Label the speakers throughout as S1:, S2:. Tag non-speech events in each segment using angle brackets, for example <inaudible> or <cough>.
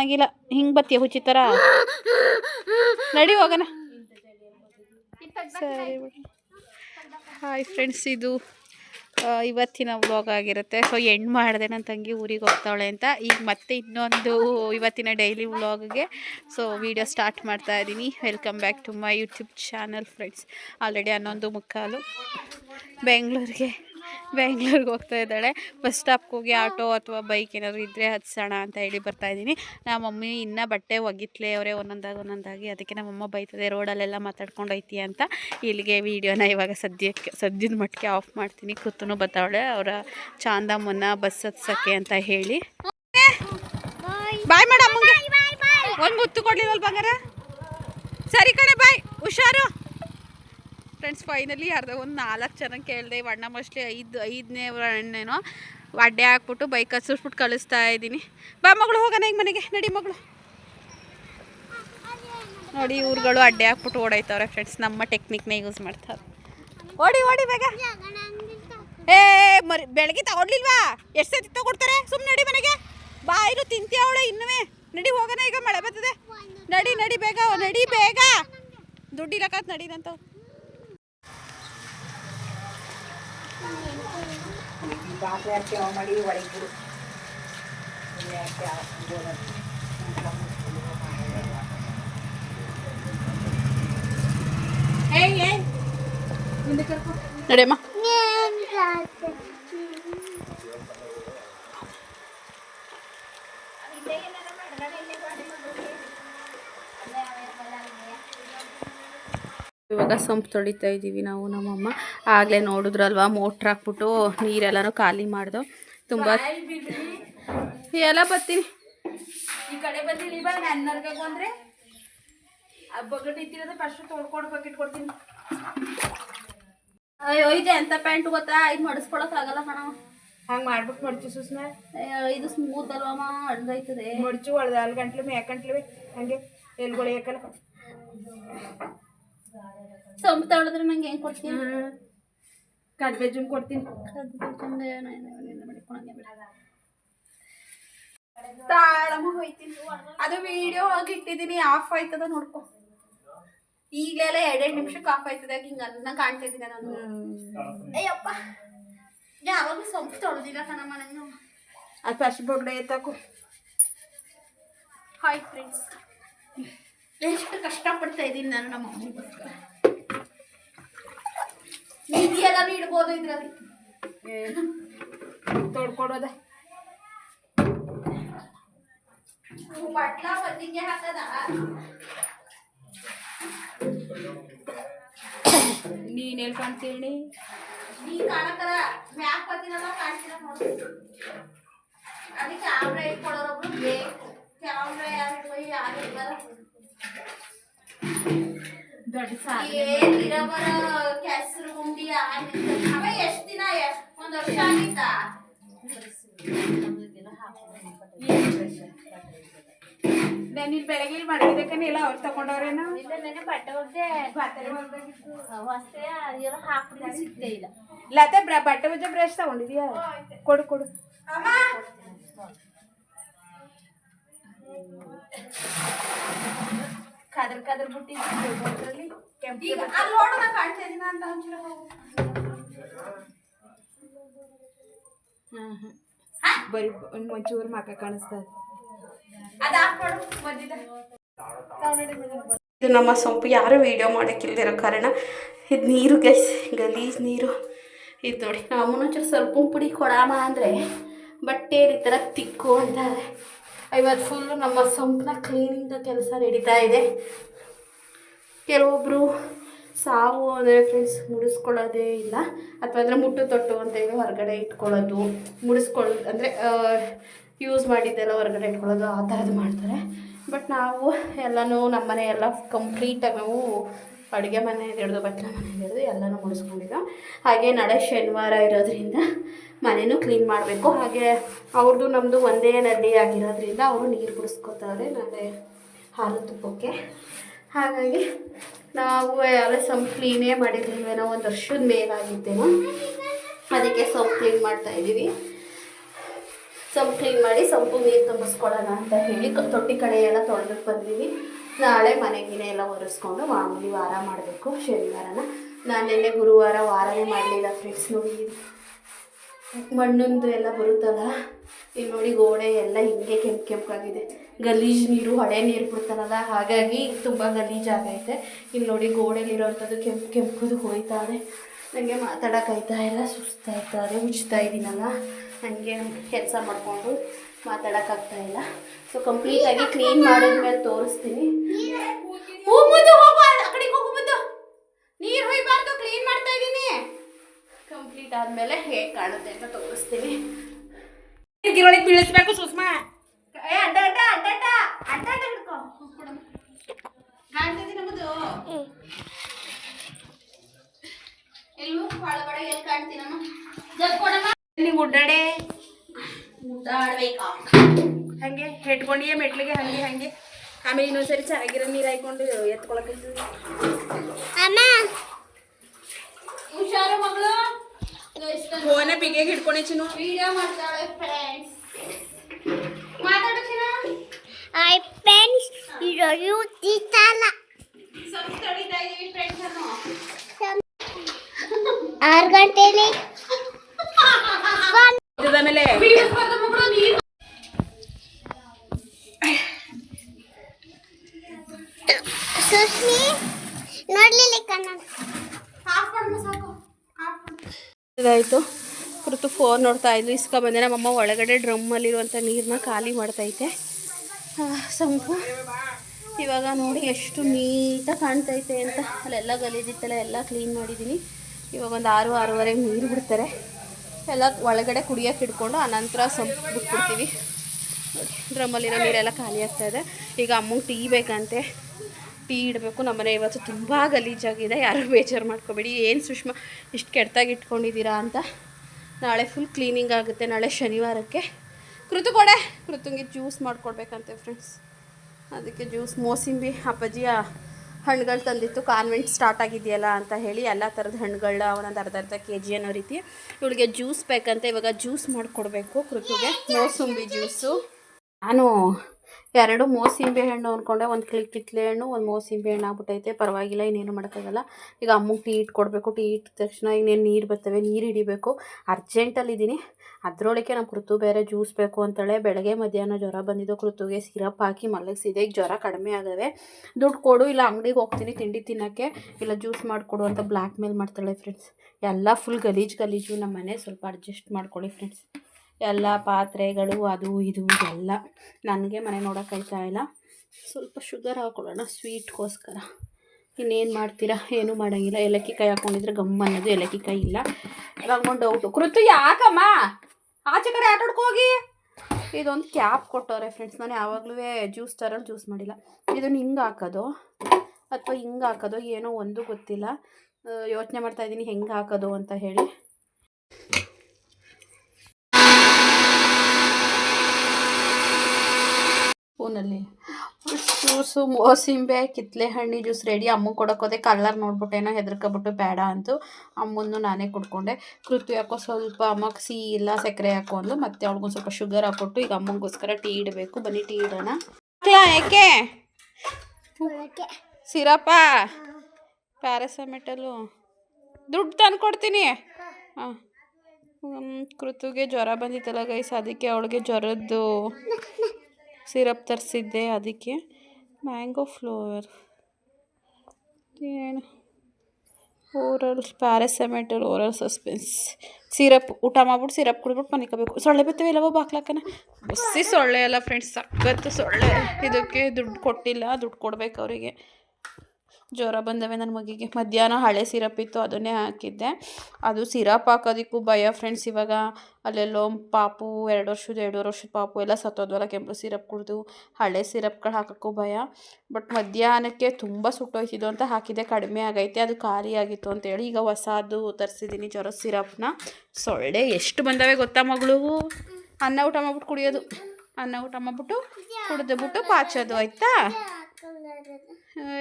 S1: ಆಗಿಲ್ಲ. ಹಿಂಗೆ ಬತ್ತೀಯ ಹುಚ್ಚಿ ಥರ ನಡಿ ಹೋಗೋಣ ಸರಿ ಹಾಯ್ ಫ್ರೆಂಡ್ಸ್ ಇದು ಇವತ್ತಿನ ವ್ಲಾಗ್ ಆಗಿರುತ್ತೆ. ಸೊ ಎಂಡ್ ಮಾಡಿದೆ ನನ್ನ ತಂಗಿ ಊರಿಗೆ ಹೋಗ್ತಾಳೆ ಅಂತ. ಈಗ ಮತ್ತೆ ಇನ್ನೊಂದು ಇವತ್ತಿನ ಡೈಲಿ ವ್ಲಾಗ್ಗೆ ಸೊ ವಿಡಿಯೋ ಸ್ಟಾರ್ಟ್ ಮಾಡ್ತಾ ಇದ್ದೀನಿ. Welcome back to my YouTube channel friends already ಹನ್ನೊಂದು ಮುಕ್ಕಾಲು. ಬೆಂಗಳೂರಿಗೆ ಬೆಂಗಳೂರಿಗೆ ಹೋಗ್ತಾ ಇದ್ದಾಳೆ. ಬಸ್ ಸ್ಟಾಪ್ಗೆ ಹೋಗಿ ಆಟೋ ಅಥವಾ ಬೈಕ್ ಏನಾದರೂ ಇದ್ದರೆ ಹತ್ಸೋಣ ಅಂತ ಹೇಳಿ ಬರ್ತಾ ಇದ್ದೀನಿ. ನಮ್ಮ ಮಮ್ಮಿ ಇನ್ನೂ ಬಟ್ಟೆ ಒಗಿತ್ಲೆ, ಅವರೇ ಒಂದೊಂದಾಗಿ ಒಂದೊಂದಾಗಿ. ಅದಕ್ಕೆ ನಮ್ಮಮ್ಮ ಬೈತದೆ, ರೋಡಲ್ಲೆಲ್ಲ ಮಾತಾಡ್ಕೊಂಡು ಐತಿ ಅಂತ. ಇಲ್ಲಿಗೆ ವೀಡಿಯೋನ ಇವಾಗ ಸದ್ಯಕ್ಕೆ, ಸದ್ಯದ ಮಟ್ಟಿಗೆ ಆಫ್ ಮಾಡ್ತೀನಿ. ಕೂತನು ಬರ್ತಾವಳೆ ಅವರ ಚಾಂದಮ್ಮನ ಬಸ್ ಹತ್ಸೋಕ್ಕೆ ಅಂತ ಹೇಳಿ. ಬಾಯ್ ಮೇಡಮ್ ಒಂದು ಮುತ್ತು ಕೊಡ್ಲಿಲ್ಲ ಬಂಗಾರ? ಸರಿ ಕಣೆ, ಬಾಯ್. ಹುಷಾರು. ಫ್ರೆಂಡ್ಸ್ ಫೈನಲಿ ಅರ್ಧ ಒಂದು ನಾಲ್ಕು ಜನ ಕೇಳಿದೆ, ವಣ್ಣ ಮೋಸ್ಟ್ಲಿ ಐದು ಐದನೇ ಅಣ್ಣೇನೋ ಅಡ್ಡೆ ಹಾಕ್ಬಿಟ್ಟು ಬೈಕ್ ಹಸಿಸ್ಬಿಟ್ಟು ಕಳಿಸ್ತಾ ಇದ್ದೀನಿ. ಬಾ ಮಗಳು, ಹೋಗೋಣ ಈಗ ಮನೆಗೆ, ನಡಿ ಮಗಳು. ನೋಡಿ, ಇವ್ರುಗಳು ಅಡ್ಡೆ ಹಾಕ್ಬಿಟ್ಟು ಓಡಾಯ್ತವ್ರೆ ಫ್ರೆಂಡ್ಸ್ ನಮ್ಮ ಟೆಕ್ನಿಕ್ನ ಯೂಸ್ ಮಾಡ್ತಾರೆ. ಓಡಿ ಓಡಿ ಬೇಗ. ಏ, ಮರಿ, ಬೆಳಗ್ಗೆ ತಗೊಡ್ಲಿಲ್ವಾ ಎಷ್ಟು ಸತಿ ತಗೊಡ್ತಾರೆ? ಸುಮ್ಮನೆ ನಡಿ ಮನೆಗೆ. ಬಾ, ಇರು, ತಿಂತೀಯ ಅವಳೆ ಇನ್ನುವೇ. ನಡಿ, ಹೋಗೋಣ ಈಗ, ಮಳೆ ಬರ್ತದೆ. ನಡಿ ನಡಿ ಬೇಗ ನಡಿ ಬೇಗ. ದುಡ್ಡಿರಕತ್ ನಡಿನಂತ
S2: ಮಾಡಿ ಒಳಗೆ
S1: ನಡಿಯಮ್ಮ ಇವಾಗ ಸಂಪ್ ತೊಳಿತಾ ಇದ್ದೀವಿ ನಾವು ನಮ್ಮಮ್ಮ. ಆಗಲೇ ನೋಡಿದ್ರಲ್ವಾ ಮೋಟ್ರ್ ಹಾಕ್ಬಿಟ್ಟು ನೀರೆಲ್ಲನೂ ಖಾಲಿ ಮಾಡ್ದು. ತುಂಬ ಎಲ್ಲ ಬರ್ತೀನಿ.
S2: ಈ ಕಡೆ ಬಂದಿಲ್ಲ ಇವಾಗ ನನ್ನರ್ಗೆ ಬಂದರೆ ಆ ಬಗಟ್ ಇತ್ತಿರೋದು ಫಸ್ಟ್ ತೊಳ್ಕೊಂಡು ಬಕೆಟ್ ಕೊಡ್ತೀನಿ.
S1: ಅಯ್ಯೋ ಇದೆ ಎಂತ ಪ್ಯಾಂಟ್ ಗೊತ್ತಾ? ಇದು ಮಡಿಸ್ಕೊಳಕ್ ಆಗಲ್ಲ ಕಣ.
S2: ಹಂಗೆ ಮಾಡ್ಬಿಟ್ಟು ಮಡ್ಚು ಸುಸ್ನ
S1: ಇದು ಸ್ಮೂತ್ ಅಲ್ವಮ್ಮ ಅಡ್ದೈತದೆ
S2: ಮಡಚು ಒಳ್ದ ಅಲ್ಲಿ ಗಂಟ್ಲು ಮೇಕಂಟ್ಲು ಗಂಟ್ಲು ಹಂಗೆ ಎಲ್ಗಳು ಯಾಕಲ್ಲ
S1: ಸಂಪ್ ತೊಳೆದ್ರೆ ನಂಗೆ ಹೆಂಗೆ ಕೊಡ್ತೀನಿ?
S2: ಕಡ್ಬೆ ಕೊಡ್ತೀನಿ.
S1: ತಾಳಮ್ಮ ಹೋಯ್ತೀನಿ. ಅದು ವಿಡಿಯೋ ಆಗಿ ಇಟ್ಟಿದ್ದೀನಿ ಆಫ್ ಆಯ್ತದ ನೋಡ್ಕೊ. ಈಗಲೆಲ್ಲ ಎರಡೆರಡು ನಿಮಿಷಕ್ಕೆ ಆಫ್ ಆಯ್ತದ ಹಿಂಗ ಅನ್ನ ಕಾಣ್ತಾ ಇದ್ದೀನಿ ನಾನು. ಅಯ್ಯಪ್ಪ ಯಾವಾಗಲೂ ಸೊಂಪು ತೊಳೆದಿಲ್ಲ ಕಣಮ್ಮ ನಂಗೆ
S2: ಅದು ಫಸ್ಟ್ ಬೊಗ್ಡೆ ಎತ್ತಾಕು.
S1: ಹಾಯ್ ಫ್ರೆಂಡ್ಸ್ ಎಷ್ಟು ಕಷ್ಟಪಡ್ತಾ ಇದ್ದೀನಿ ನಾನು ನಮ್ಮ ಅಮ್ಮನಿಗೋಸ್ಕರ ನಿಧಿ ಎಲ್ಲಾನು ಇಡ್ಬೋದು ಇದ್ರಲ್ಲಿ.
S2: ತೊಡ್ಕೊಡೋದ.
S1: ಬಟ್ಲ ಬದ್ನಿಗೆ ಹಾಕದ?
S2: ನೀನ್ ಎಲ್ಲಿ ಕಾಣ್ತೀನಿ
S1: ನೀ ಕಾಣಕರ. ಮ್ಯಾಕ್ ಬರ್ತೀನಲ್ಲ ಕಾಣ್ತೀರ ನೋಡಿ. ಅದಕ್ಕೆ ಕ್ಯಾಮ್ರಾ ಇಟ್ಕೊಳ್ಳೋರೊಬ್ರು ಬೇಕು. ಕ್ಯಾಮ್ರಾ ಯಾರು ಯಾರು ಇದ್ದಾರ
S2: ದೊಡ್ಡ
S1: ಕೆಸರು ಗುಂಡಿ ಅವ ಎಷ್ಟು ದಿನ ಎಷ್ಟ್- ಒಂದ್ ವರ್ಷ ಆಗಿತ್ತಾ?
S2: ನಾನು ಇಲ್ಲಿ ಬೆಳಗ್ಗೆ ಇಲ್ಲಿ ಮಡಗಿದ್ದಕ್ಕೇನೆ ಎಲ್ಲ ಅವ್ರು ತಗೊಂಡವ್ರೇನೋ? ಲತೆ ಬಟ್ಟೆ ಬಜ್ಜೆ ಬ್ರಷ್ ತಗೊಂಡಿದ್ಯಾ? ಕೊಡು ಕೊಡು.
S1: ಅಮ್ಮ!
S2: ಕದರ್ ಕದರ್ ಬಿಟ್ಟಿದ್ರಲ್ಲಿ ಕೆಂಪು
S1: ಈಗ ಅಲ್ಲಿ ನೋಡೋಣ ಕಾಣ್ತಾ ಇದೀನ ಅಂತ ಒಂಚೂರು ಹೋಗು.
S2: ಹಾಂ ಹಾಂ? ಬರೀ ಒಂಚೂರು ಮಕ ಕಾಣಿಸ್ತದೆ
S1: ಅದ್ ಹಾಕ್ಕೊಡು ಮಧ್ಯದ ಇದು ನಮ್ಮ ಸೊಂಪು ಯಾರು ವಿಡಿಯೋ ಮಾಡೋಕ್ಕಿಲ್ದಿರೋ ಕಾರಣ ಇದು ನೀರು ಗೈಸ್ ಗಲೀಜ್ ನೀರು. ಇದು ನೋಡಿ ನಮ್ಮ ಒಂಚೂರು ಸ್ವಲ್ಪ ಪುಡಿ ಕೊಡಾಮ ಅಂದರೆ ಬಟ್ಟೆ ಈ ಥರ ತಿಕ್ಕು ಅಂತಾರೆ. ಇವತ್ತು ಫುಲ್ಲು ನಮ್ಮ ಸೊಂಪನ್ನ ಕ್ಲೀನಿಂಗ್ ಕೆಲಸ ನಡೀತಾ ಇದೆ. ಕೆಲವೊಬ್ಬರು ಸಾವು ಅಂದರೆ ಫ್ರೆಂಡ್ಸ್ ಮುಡಿಸ್ಕೊಳ್ಳೋದೇ ಇಲ್ಲ. ಅಥವಾ ಅಂದರೆ ಮುಟ್ಟು ತೊಟ್ಟು ಅಂತ ಹೇಳಿ ಹೊರಗಡೆ ಇಟ್ಕೊಳ್ಳೋದು. ಮುಡಿಸ್ಕೊಳ್ಳೋದು ಅಂದರೆ ಯೂಸ್ ಮಾಡಿದ್ದೆಲ್ಲ ಹೊರಗಡೆ ಇಟ್ಕೊಳ್ಳೋದು ಆ ಥರದ್ದು ಮಾಡ್ತಾರೆ. ಬಟ್ ನಾವು ಎಲ್ಲನೂ ನಮ್ಮ ಮನೆ ಎಲ್ಲ ಕಂಪ್ಲೀಟಾಗಿ ನಾವು ಅಡುಗೆ ಮನೆ ಹಿಡಿದು ಬಟ್ಟೆ ಮನೆ ಹಿಡಿದು ಎಲ್ಲನೂ ಮುಡಿಸ್ಕೊಂಡಿದ್ದು ಹಾಗೆ ನಾಳೆ ಶನಿವಾರ ಇರೋದ್ರಿಂದ ಮನೆಯೂ ಕ್ಲೀನ್ ಮಾಡಬೇಕು. ಹಾಗೆ ಅವ್ರದ್ದು ನಮ್ಮದು ಒಂದೇ ನದಿ ಆಗಿರೋದ್ರಿಂದ ಅವರು ನೀರು ಬಿಡಿಸ್ಕೋತಾರೆ ನಾಳೆ ಹಾಲು ತುಪ್ಪಕ್ಕೆ. ಹಾಗಾಗಿ ನಾವು ಯಾರೋ ಸಮ್ ಕ್ಲೀನೇ ಮಾಡಿರ್ಲಿಲ್ವೇನೋ ಒಂದು ವರ್ಷದ ಮೇಲಾಗಿದ್ದೇನೋ ಅದಕ್ಕೆ ಸೋಪ್ ಕ್ಲೀನ್ ಮಾಡ್ತಾ ಇದ್ದೀವಿ.
S3: ಸಂಪು ಕ್ಲೀನ್ ಮಾಡಿ ಸಂಪು ನೀರು ತುಂಬಿಸ್ಕೊಳ್ಳೋಣ ಅಂತ ಹೇಳಿ, ತೊಟ್ಟಿ ಕಡೆ ಎಲ್ಲ ತೊಳೆದಕ್ಕೆ ಬಂದೀವಿ ನಾಳೆ ಮನೆಗಿನೇ ಎಲ್ಲ ಒರೆಸ್ಕೊಂಡು ಮಾಮೂಲಿ ವಾರ ಮಾಡಬೇಕು, ಶನಿವಾರನ. ನಾನು ನಿನ್ನೆ ಗುರುವಾರ ವಾರನೇ ಮಾಡಲಿಲ್ಲ ಫ್ರೆಂಡ್ಸ್ ನೋಡಿ. ಮಣ್ಣಿಂದು ಎಲ್ಲ ಬರುತ್ತಲ್ಲ? ಇಲ್ಲಿ ನೋಡಿ ಗೋಡೆ ಎಲ್ಲ ಹಿಂಗೆ ಕೆಂಪು ಕೆಂಪಾಗಿದೆ. ಗಲೀಜು ನೀರು, ಹಳೆ ನೀರು ಬಿಡ್ತಾರಲ್ಲ? ಹಾಗಾಗಿ ತುಂಬ ಗಲೀಜಾಗೈತೆ ಇಲ್ಲಿ ನೋಡಿ ಗೋಡೆಲಿರೋವಂಥದ್ದು ಕೆಂಪು ಕೆಂಪುದು ಹೋಯ್ತಾರೆ. ನನಗೆ ಮಾತಾಡೋಕ್ಕಾಯ್ತಾ ಇಲ್ಲ ಸುಸ್ತಾಯ್ತಾರೆ ಉಜ್ತಾ ಇದ್ದೀನಲ್ಲ ನನಗೆ ಕೆಲಸ ಮಾಡಿಕೊಂಡು ಮಾತಾಡೋಕ್ಕಾಗ್ತಾ ಇಲ್ಲ ಸೊ ಕಂಪ್ಲೀಟಾಗಿ ಕ್ಲೀನ್ ಮಾಡಿದ್ಮೇಲೆ ತೋರಿಸ್ತೀನಿ. ನೀರು ಹೊಯ್ಬಾರ್ದು ಕ್ಲೀನ್ ಮಾಡ್ತಾ ಇದ್ದೀನಿ. ಕಂಪ್ಲೀಟ್ ಆದಮೇಲೆ ಹೇಗೆ ಕಾಣುತ್ತೆ ಅಂತ ತೋರಿಸ್ತೀನಿ.
S1: ಗಿರೊಳಗೆ ಬೀಳಿಸ್ಬೇಕು, ಸುಷ್ಮಾ.
S3: ಏ, ಅಡ್ಡ ಅಡ್ಡ ಅಡ್ಡ ಅಡ್ಡ. ಅಡ್ಡ ಅಡ್ಡ ಹಿಡ್ಕೊ. ಕಾಣ್ತೈತಿ ನಮ್ಮದು ಎಲ್ಲೂ ಎಲ್ಲಿ ಕಾಣ್ತೀನಮ್ಮ ಜಲ್ಕೊಡಮ್ಮ
S1: ಇಲ್ಲಿ ನೀವು
S3: ಮುದ್ದಾಡ್ಬೇಕಾ
S1: ಹಂಗೆ ಹೆಟ್ಕೊಂಡಿಯೇ ಮೆಟ್ಲಿಗೆ ಹಂಗೆ ಹಂಗೆ. ಆಮೇಲೆ ಇನ್ನೊಂದ್ಸರಿ ಚೆನ್ನಾಗಿರೋ ನೀರು ಹಾಕೊಂಡು
S3: ಮಗಳು.
S1: ಫೋನ ಬಿಗಿಯಾಗಿ ಹಿಡ್ಕೊಂಡೆ ಚಿನ್ನು.
S3: ವಿಡಿಯೋ ಮಾಡ್ತಾಳೆ ಫ್ರೆಂಡ್ಸ್ ಮಾತಾಡು ಚಿನ್ನ. ಇದೀವಿ ಫ್ರೆಂಡ್ಸ್ ಅನ್ನು.
S4: ಆರು ಗಂಟೆಲಿ. <laughs>
S1: ಆಮೇಲೆ
S3: ಮಗಳು ನೀರು
S4: ಸುಸ್ಮಿ ನೋಡ್ಲಿಲ್ಲ ಕಣ್ಣ
S3: ಆಫ್ ಮಾಡ್ಮ ಸಾಕು ಆಫ್ ಮಾಡು.
S1: ಇದಾಯಿತು. ಕುರಿತು ಫೋನ್ ನೋಡ್ತಾ ಇದ್ಲು. ಇಸ್ಕೊ ಬಂದೆ. ನಮ್ಮಮ್ಮ ಒಳಗಡೆ ಡ್ರಮ್ಮಲ್ಲಿರುವಂಥ ನೀರನ್ನ ಖಾಲಿ ಮಾಡ್ತೈತೆ. ಸಂಪು ಇವಾಗ ನೋಡಿ ಎಷ್ಟು ನೀಟಾಗಿ ಕಾಣ್ತೈತೆ ಅಂತ. ಅಲ್ಲೆಲ್ಲ ಗಲೀಜಿತ್ತಲ್ಲ, ಎಲ್ಲ ಕ್ಲೀನ್ ಮಾಡಿದ್ದೀನಿ ಇವಾಗ ಒಂದು ಆರು ಆರೂವರೆಗೆ ನೀರು ಬಿಡ್ತಾರೆ. ಎಲ್ಲ ಒಳಗಡೆ ಕುಡಿಯೋಕೆ ಇಟ್ಕೊಂಡು ಆನಂತರ ಸಂಪು ಬಿಟ್ಬಿಡ್ತೀವಿ. ಡ್ರಮ್ಮಲ್ಲಿರೋ ನೀರೆಲ್ಲ ಖಾಲಿ ಆಗ್ತಾ ಇದೆ. ಈಗ ಅಮ್ಮಂಗೆ ಟೀ ಬೇಕಂತೆ. ಟೀ ಇಡಬೇಕು. ನಮ್ಮನೆ ಇವತ್ತು ತುಂಬ ಗಲೀಜಾಗಿದೆ. ಯಾರೂ ಬೇಜಾರು ಮಾಡ್ಕೋಬೇಡಿ. ಏನು ಸುಷ್ಮಾ, ಇಷ್ಟು ಕೆಟ್ಟಾಗಿ ಇಟ್ಕೊಂಡಿದ್ದೀರಾ ಅಂತ ನಾಳೆ ಫುಲ್ ಕ್ಲೀನಿಂಗ್ ಆಗುತ್ತೆ. ನಾಳೆ ಶನಿವಾರಕ್ಕೆ. ಕೃತು ಕೊಡೆ. ಕೃತುಂಗಿ ಜ್ಯೂಸ್ ಮಾಡ್ಕೊಡ್ಬೇಕಂತೆ ಫ್ರೆಂಡ್ಸ್ ಅದಕ್ಕೆ ಜ್ಯೂಸ್ ಮೋಸಂಬಿ, ಅಪ್ಪಾಜಿಯ ಹಣ್ಣುಗಳು ತಂದಿತ್ತು. ಕಾನ್ವೆಂಟ್ ಸ್ಟಾರ್ಟ್ ಆಗಿದೆಯಲ್ಲ ಅಂತ ಹೇಳಿ ಎಲ್ಲ ಥರದ ಹಣ್ಣುಗಳನ್ನ ಒಂದೊಂದು ಅರ್ಧ ಅರ್ಧ ಕೆ ಜಿ ಅನ್ನೋ ರೀತಿ ಇವಳಿಗೆ ಜ್ಯೂಸ್ ಬೇಕಂತ. ಇವಾಗ ಜ್ಯೂಸ್ ಮಾಡಿಕೊಡ್ಬೇಕು ಕೃತುಗೆ. ಮೋಸುಂಬಿ ಜ್ಯೂಸು ನಾನು ಎರಡು ಮೋಸಿಂಬೆ ಹಣ್ಣು ಅಂದ್ಕೊಂಡೆ ಒಂದು ಕಿಳಿ ಕಿತ್ಲೆ ಹಣ್ಣು, ಒಂದು ಮೋಸಿಂಬೆ ಹಣ್ಣು ಆಗ್ಬಿಟ್ಟೈತೆ. ಪರವಾಗಿಲ್ಲ, ಇನ್ನೇನು ಮಾಡೋಕ್ಕಾಗಲ್ಲ. ಈಗ ಅಮ್ಮಗೆ ಟೀ ಇಟ್ಕೊಡ್ಬೇಕು. ಟೀ ಇಟ್ಟ ತಕ್ಷಣ ಇನ್ನೇನು ನೀರು ಬರ್ತವೆ, ನೀರು ಹಿಡಿಬೇಕು. ಅರ್ಜೆಂಟಲ್ಲಿದ್ದೀನಿ. ಅದರೊಳಗೆ ನಮ್ಮ ಕೃತು ಬೇರೆ ಜ್ಯೂಸ್ ಬೇಕು ಅಂತಾಳೆ. ಬೆಳಗ್ಗೆ ಮಧ್ಯಾಹ್ನ ಜ್ವರ ಬಂದಿದ್ದು. ಕೃತುಗೆ ಸಿರಪ್ ಹಾಕಿ ಮಲಗಿಸಿದೆ. ಈಗ ಜ್ವರ ಕಡಿಮೆ ಆಗವೆ. ದುಡ್ಡು ಕೊಡು. ಇಲ್ಲ, ಅಂಗಡಿಗೆ ಹೋಗ್ತೀನಿ. ತಿಂಡಿ ತಿನ್ನೋಕ್ಕೆ. ಇಲ್ಲ, ಜ್ಯೂಸ್ ಮಾಡಿಕೊಡು ಅಂತ ಬ್ಲ್ಯಾಕ್ ಮೇಲ್ ಮಾಡ್ತಾಳೆ ಫ್ರೆಂಡ್ಸ್. ಎಲ್ಲ ಫುಲ್ ಗಲೀಜು ಗಲೀಜು. ನಮ್ಮ ಮನೆ ಸ್ವಲ್ಪ ಅಡ್ಜಸ್ಟ್ ಮಾಡ್ಕೊಳ್ಳಿ ಫ್ರೆಂಡ್ಸ್. ಎಲ್ಲ ಪಾತ್ರೆಗಳು ಅದು ಇದು ಎಲ್ಲ ನನಗೆ ಮನೆ ನೋಡೋಕ್ಕಾಯ್ತಾ ಇಲ್ಲ. ಸ್ವಲ್ಪ ಶುಗರ್ ಹಾಕ್ಕೊಳ್ಳೋಣ ಸ್ವೀಟ್ಗೋಸ್ಕರ. ಇನ್ನೇನು ಮಾಡ್ತೀರಾ? ಏನೂ ಮಾಡೋಂಗಿಲ್ಲ. ಏಲಕ್ಕಿ ಕಾಯಿ ಹಾಕ್ಕೊಂಡಿದ್ರೆ ಗಮ್ ಅನ್ನೋದು ಏಲಕ್ಕಿ ಕಾಯಿ ಇಲ್ಲ ಒಂದು ಡೌಟು ಕೃತು, ಯಾಕಮ್ಮ? ಆಚೆ ಕಡೆ ಆಟಾಡ್ಕೋಗಿ ಇದೊಂದು ಕ್ಯಾಪ್ ಕೊಟ್ಟವ್ರೆ ಫ್ರೆಂಡ್ಸ್ ನಾನು ಯಾವಾಗಲೂ ಜ್ಯೂಸ್ ತರೋದು ಜ್ಯೂಸ್ ಮಾಡಿಲ್ಲ. ಇದನ್ನು ಹಿಂಗೆ ಹಾಕೋದು? ಅಥವಾ ಹಿಂಗೆ ಹಾಕೋದು? ಏನೋ ಒಂದು ಗೊತ್ತಿಲ್ಲ. ಯೋಚನೆ ಮಾಡ್ತಾ ಇದ್ದೀನಿ ಹೆಂಗೆ ಹಾಕೋದು ಅಂತ ಹೇಳಿ. ಸ್ಪೂನಲ್ಲಿ ಜ್ಯೂಸು ಮೋಸಿಂಬೆ ಕಿತ್ಲೆ ಹಣ್ಣಿ ಜ್ಯೂಸ್ ರೆಡಿ. ಅಮ್ಮಗೆ ಕೊಡೋಕೋದೆ ಕಲರ್ ನೋಡ್ಬಿಟ್ಟೇನೋ ಹೆದರ್ಕೊಬಿಟ್ಟು ಬೇಡ ಅಂತು. ಅಮ್ಮನ್ನು ನಾನೇ ಕುಡ್ಕೊಂಡೆ. ಕೃತಿ ಹಾಕೋ ಸ್ವಲ್ಪ ಅಮ್ಮಕ್ಕೆ ಸಿಹಿ ಇಲ್ಲ ಸಕ್ಕರೆ ಹಾಕೋ ಅಂದು. ಮತ್ತೆ ಅವ್ಳಿಗೊಂದು ಸ್ವಲ್ಪ ಶುಗರ್ ಹಾಕ್ಕೊಟ್ಟು ಈಗ ಅಮ್ಮಂಗೋಸ್ಕರ ಟೀ ಇಡಬೇಕು. ಬನ್ನಿ ಟೀ ಇಡೋಣ. ಯಾಕೆ ಸಿರಪ್ಪ? ಪ್ಯಾರಾಸಮೆಟಲು ದುಡ್ಡು ತಂದು ಕೊಡ್ತೀನಿ. ಹಾಂ. ಕೃತುಗೆ ಜ್ವರ ಬಂದಿತ್ತಲ್ಲ ಗೈಸ್ ಅದಕ್ಕೆ ಅವಳಿಗೆ ಜ್ವರದ್ದು. ಸಿರಪ್ ತರಿಸಿದ್ದೆ ಅದಕ್ಕೆ. Mango flavour. ಏನು? Oral paracetamol oral suspension. Syrup, ಊಟ ಮಾಡ್ಬಿಟ್ಟು ಸಿರಪ್ ಕುಡಿದ್ಬಿಟ್ಟು ಮನಿಕೋಬೇಕು ಸೊಳ್ಳೆ ಬತ್ತವೆ ಇಲ್ಲವೋ ಬಾಕ್ಲಾಕನ ಬಸ್ಸಿ ಸೊಳ್ಳೆ ಅಲ್ಲ ಫ್ರೆಂಡ್ಸ್ ಸಖತ್ತು ಸೊಳ್ಳೆ. ಇದಕ್ಕೆ ದುಡ್ಡು ಕೊಟ್ಟಿಲ್ಲ, ದುಡ್ಡು ಕೊಡ್ಬೇಕು ಅವರಿಗೆ. ಜ್ವರ ಬಂದವೆ ನನ್ನ ಮಗಿಗೆ. ಮಧ್ಯಾಹ್ನ ಹಳೆ ಸಿರಪ್ ಇತ್ತು, ಅದನ್ನೇ ಹಾಕಿದ್ದೆ. ಅದು ಸಿರಪ್ ಹಾಕೋದಕ್ಕೂ ಭಯ ಫ್ರೆಂಡ್ಸ್ ಇವಾಗ. ಅಲ್ಲೆಲ್ಲೋ ಪಾಪು, ಎರಡು ವರ್ಷದ, ಎರಡೂವರೆ ವರ್ಷದ ಪಾಪು ಎಲ್ಲ ಸತ್ತೋದ್ವಲ್ಲ, ಕೆಂಪು ಸಿರಪ್ ಕುಡಿದು. ಹಳೆ ಸಿರಪ್ಗಳು ಹಾಕೋಕ್ಕೂ ಭಯ. ಬಟ್ ಮಧ್ಯಾಹ್ನಕ್ಕೆ ತುಂಬ ಸುಟ್ಟೋಯ್ತಿದ್ದು ಅಂತ ಹಾಕಿದ್ದೆ. ಕಡಿಮೆ ಆಗೈತೆ, ಅದು ಖಾಲಿ ಆಗಿತ್ತು ಅಂತೇಳಿ ಈಗ ಹೊಸದು ತರಿಸಿದ್ದೀನಿ ಜ್ವರ ಸಿರಪ್ನ. ಸೊಳ್ಳೆ ಎಷ್ಟು ಬಂದವೆ ಗೊತ್ತಾ ಮಗಳು? ಅನ್ನ ಊಟ ಮಾಡ್ಬಿಟ್ಟು ಕುಡಿಯೋದು. ಅನ್ನ ಊಟ ಮಾಡ್ಬಿಟ್ಟು ಕುಡಿದ್ಬಿಟ್ಟು ಪಾಚೋದು, ಆಯ್ತಾ?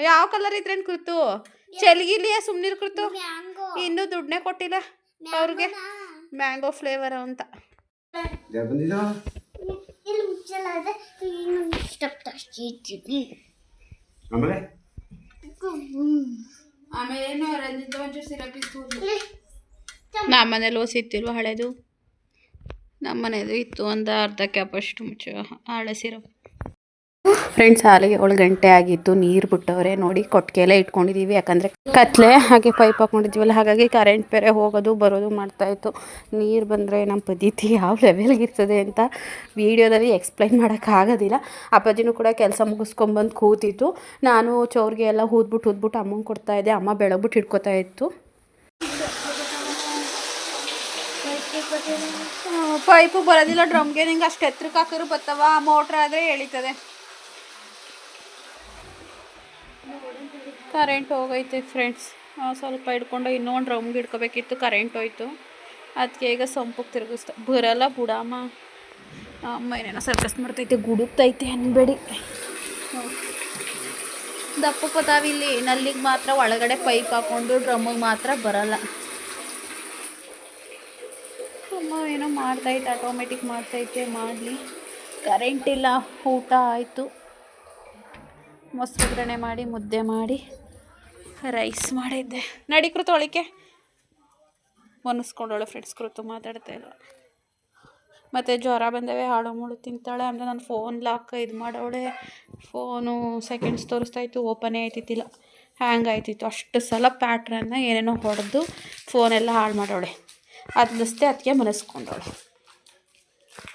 S1: ಯಾವ ಕಲರ್ ಇದ್ರೇನು ಕುರ್ತು? ಚಲಿಗಿಲಿಯ ಸುಮ್ಮನಿರ್ ಕುರ್ತು? ಇನ್ನೂ ದುಡ್ಡನ್ನೇ ಕೊಟ್ಟಿಲ್ಲ ಅವ್ರಿಗೆ. ಮ್ಯಾಂಗೋ ಫ್ಲೇವರ್ ಅಂತ.
S2: ಆಮೇಲೆ?
S1: ನಮ್ಮ ಮನೇಲಿ ಓಸಿತ್ತಿಲ್ವ ಹಳೇದು? ನಮ್ಮ ಮನೇದು ಇತ್ತು ಒಂದು ಅರ್ಧ ಕ್ಯಾಪ್ ಅಷ್ಟು ಮುಚ್ಚ ಹಳೆ ಸಿರಪ್ ಫ್ರೆಂಡ್ಸ್ ಹಾಲಿಗೆ ಏಳು ಗಂಟೆ ಆಗಿತ್ತು, ನೀರು ಬಿಟ್ಟವ್ರೆ ನೋಡಿ ಕೊಟ್ಟಿಗೆಲ್ಲ ಇಟ್ಕೊಂಡಿದ್ದೀವಿ ಯಾಕಂದರೆ ಕತ್ಲೆ ಹಾಗೆ ಪೈಪ್ ಹಾಕ್ಕೊಂಡಿದ್ದೀವಲ್ಲ ಹಾಗಾಗಿ ಕರೆಂಟ್ ಬೇರೆ ಹೋಗೋದು, ಬರೋದು ಮಾಡ್ತಾಯಿತ್ತು ನೀರು ಬಂದರೆ ನಮ್ಮ ಪದ್ಧತಿ ಯಾವ ಲೆವೆಲ್ಗೆ ಇರ್ತದೆ ಅಂತ ವೀಡಿಯೋದಲ್ಲಿ ಎಕ್ಸ್ಪ್ಲೈನ್ ಮಾಡೋಕ್ಕಾಗೋದಿಲ್ಲ ಅಪ್ಪಾಜಿನೂ ಕೂಡ ಕೆಲಸ ಮುಗಿಸ್ಕೊಂಬಂದು ಕೂತಿತ್ತು. ನಾನು ಚೌರ್ಗೆ ಎಲ್ಲ ಹೂದ್ಬಿಟ್ಟು ಹೂದ್ಬಿಟ್ಟು ಅಮ್ಮಂಗೆ ಕೊಡ್ತಾಯಿದ್ದೆ ಅಮ್ಮ ಬೆಳಗ್ಬಿಟ್ಟು ಹಿಡ್ಕೊತಾ ಇತ್ತು. ಪೈಪು ಬರೋದಿಲ್ಲ ಡ್ರಮ್ಗೆ ನಿಂಗೆ ಅಷ್ಟು ಎತ್ತರಕ್ಕೆ ಹಾಕಿದ್ರು ಬತ್ತವ? ಮೋಟ್ರ್ ಆದರೆ ಎಳಿತದೆ. ಕರೆಂಟ್ ಹೋಗೈತೆ ಫ್ರೆಂಡ್ಸ್ ಸ್ವಲ್ಪ ಹಿಡ್ಕೊಂಡು ಇನ್ನೊಂದು ರೌಂಡ್ ಹಿಡ್ಕೋಬೇಕಿತ್ತು ಕರೆಂಟ್ ಹೋಯ್ತು. ಅದಕ್ಕೆ ಈಗ ಸಂಪಕ್ಕೆ ತಿರುಗಿಸ್ತ, ಬರಲ್ಲ ಬುಡಮ್ಮ. ಅಮ್ಮ ಏನೇನೋ ಸರ್ಕಸ್ ಮಾಡ್ತೈತೆ, ಗುಡುಕ್ತೈತೆ ಅನ್ಬೇಡಿ. ದಪ್ಪ ಇಲ್ಲಿ ನಲ್ಲಿಗೆ ಮಾತ್ರ ಒಳಗಡೆ ಪೈಪ್ ಹಾಕ್ಕೊಂಡು ಡ್ರಮ್ಮಿಗೆ ಮಾತ್ರ ಬರಲ್ಲ. ಅಮ್ಮ ಏನೋ ಮಾಡ್ತೈತೆ ಆಟೋಮೆಟಿಕ್ ಮಾಡ್ತೈತೆ, ಮಾಡಲಿ. ಕರೆಂಟ್ ಇಲ್ಲ, ಊಟ ಆಯಿತು. ಮೊಸರು ಒಗ್ಗರಣೆ ಮಾಡಿ, ಮುದ್ದೆ ಮಾಡಿ. ರೈಸ್ ಮಾಡಿದ್ದೆ. ನಡಿ ಕೃತ ಒಳಿಕೆ ಒನ್ನಿಸ್ಕೊಂಡವಳು ಫ್ರೆಂಡ್ಸ್ ಕೃತು ಮಾತಾಡ್ತಾ ಇಲ್ಲ ಮತ್ತು ಜ್ವರ ಬಂದವೆ ಹಾಳು ಮುಳು ತಿಂತಾಳೆ ಅಂದರೆ ನಾನು ಫೋನ್ ಲಾಕ್ ಇದು ಮಾಡವಳೆ. ಫೋನು ಸೆಕೆಂಡ್ಸ್ ತೋರಿಸ್ತಾ ಇತ್ತು ಓಪನೇ ಆಯ್ತಿತ್ತಿಲ್ಲ ಹ್ಯಾಂಗ್ ಆಯ್ತಿತ್ತು. ಅಷ್ಟು ಸಲ ಪ್ಯಾಟ್ರನ್ನ ಏನೇನೋ ಹೊಡೆದು ಫೋನೆಲ್ಲ ಹಾಳು ಮಾಡೋಳೆ ಅದಷ್ಟೇ ಅದಕ್ಕೆ ಮನಸ್ಕೊಂಡವಳೆ.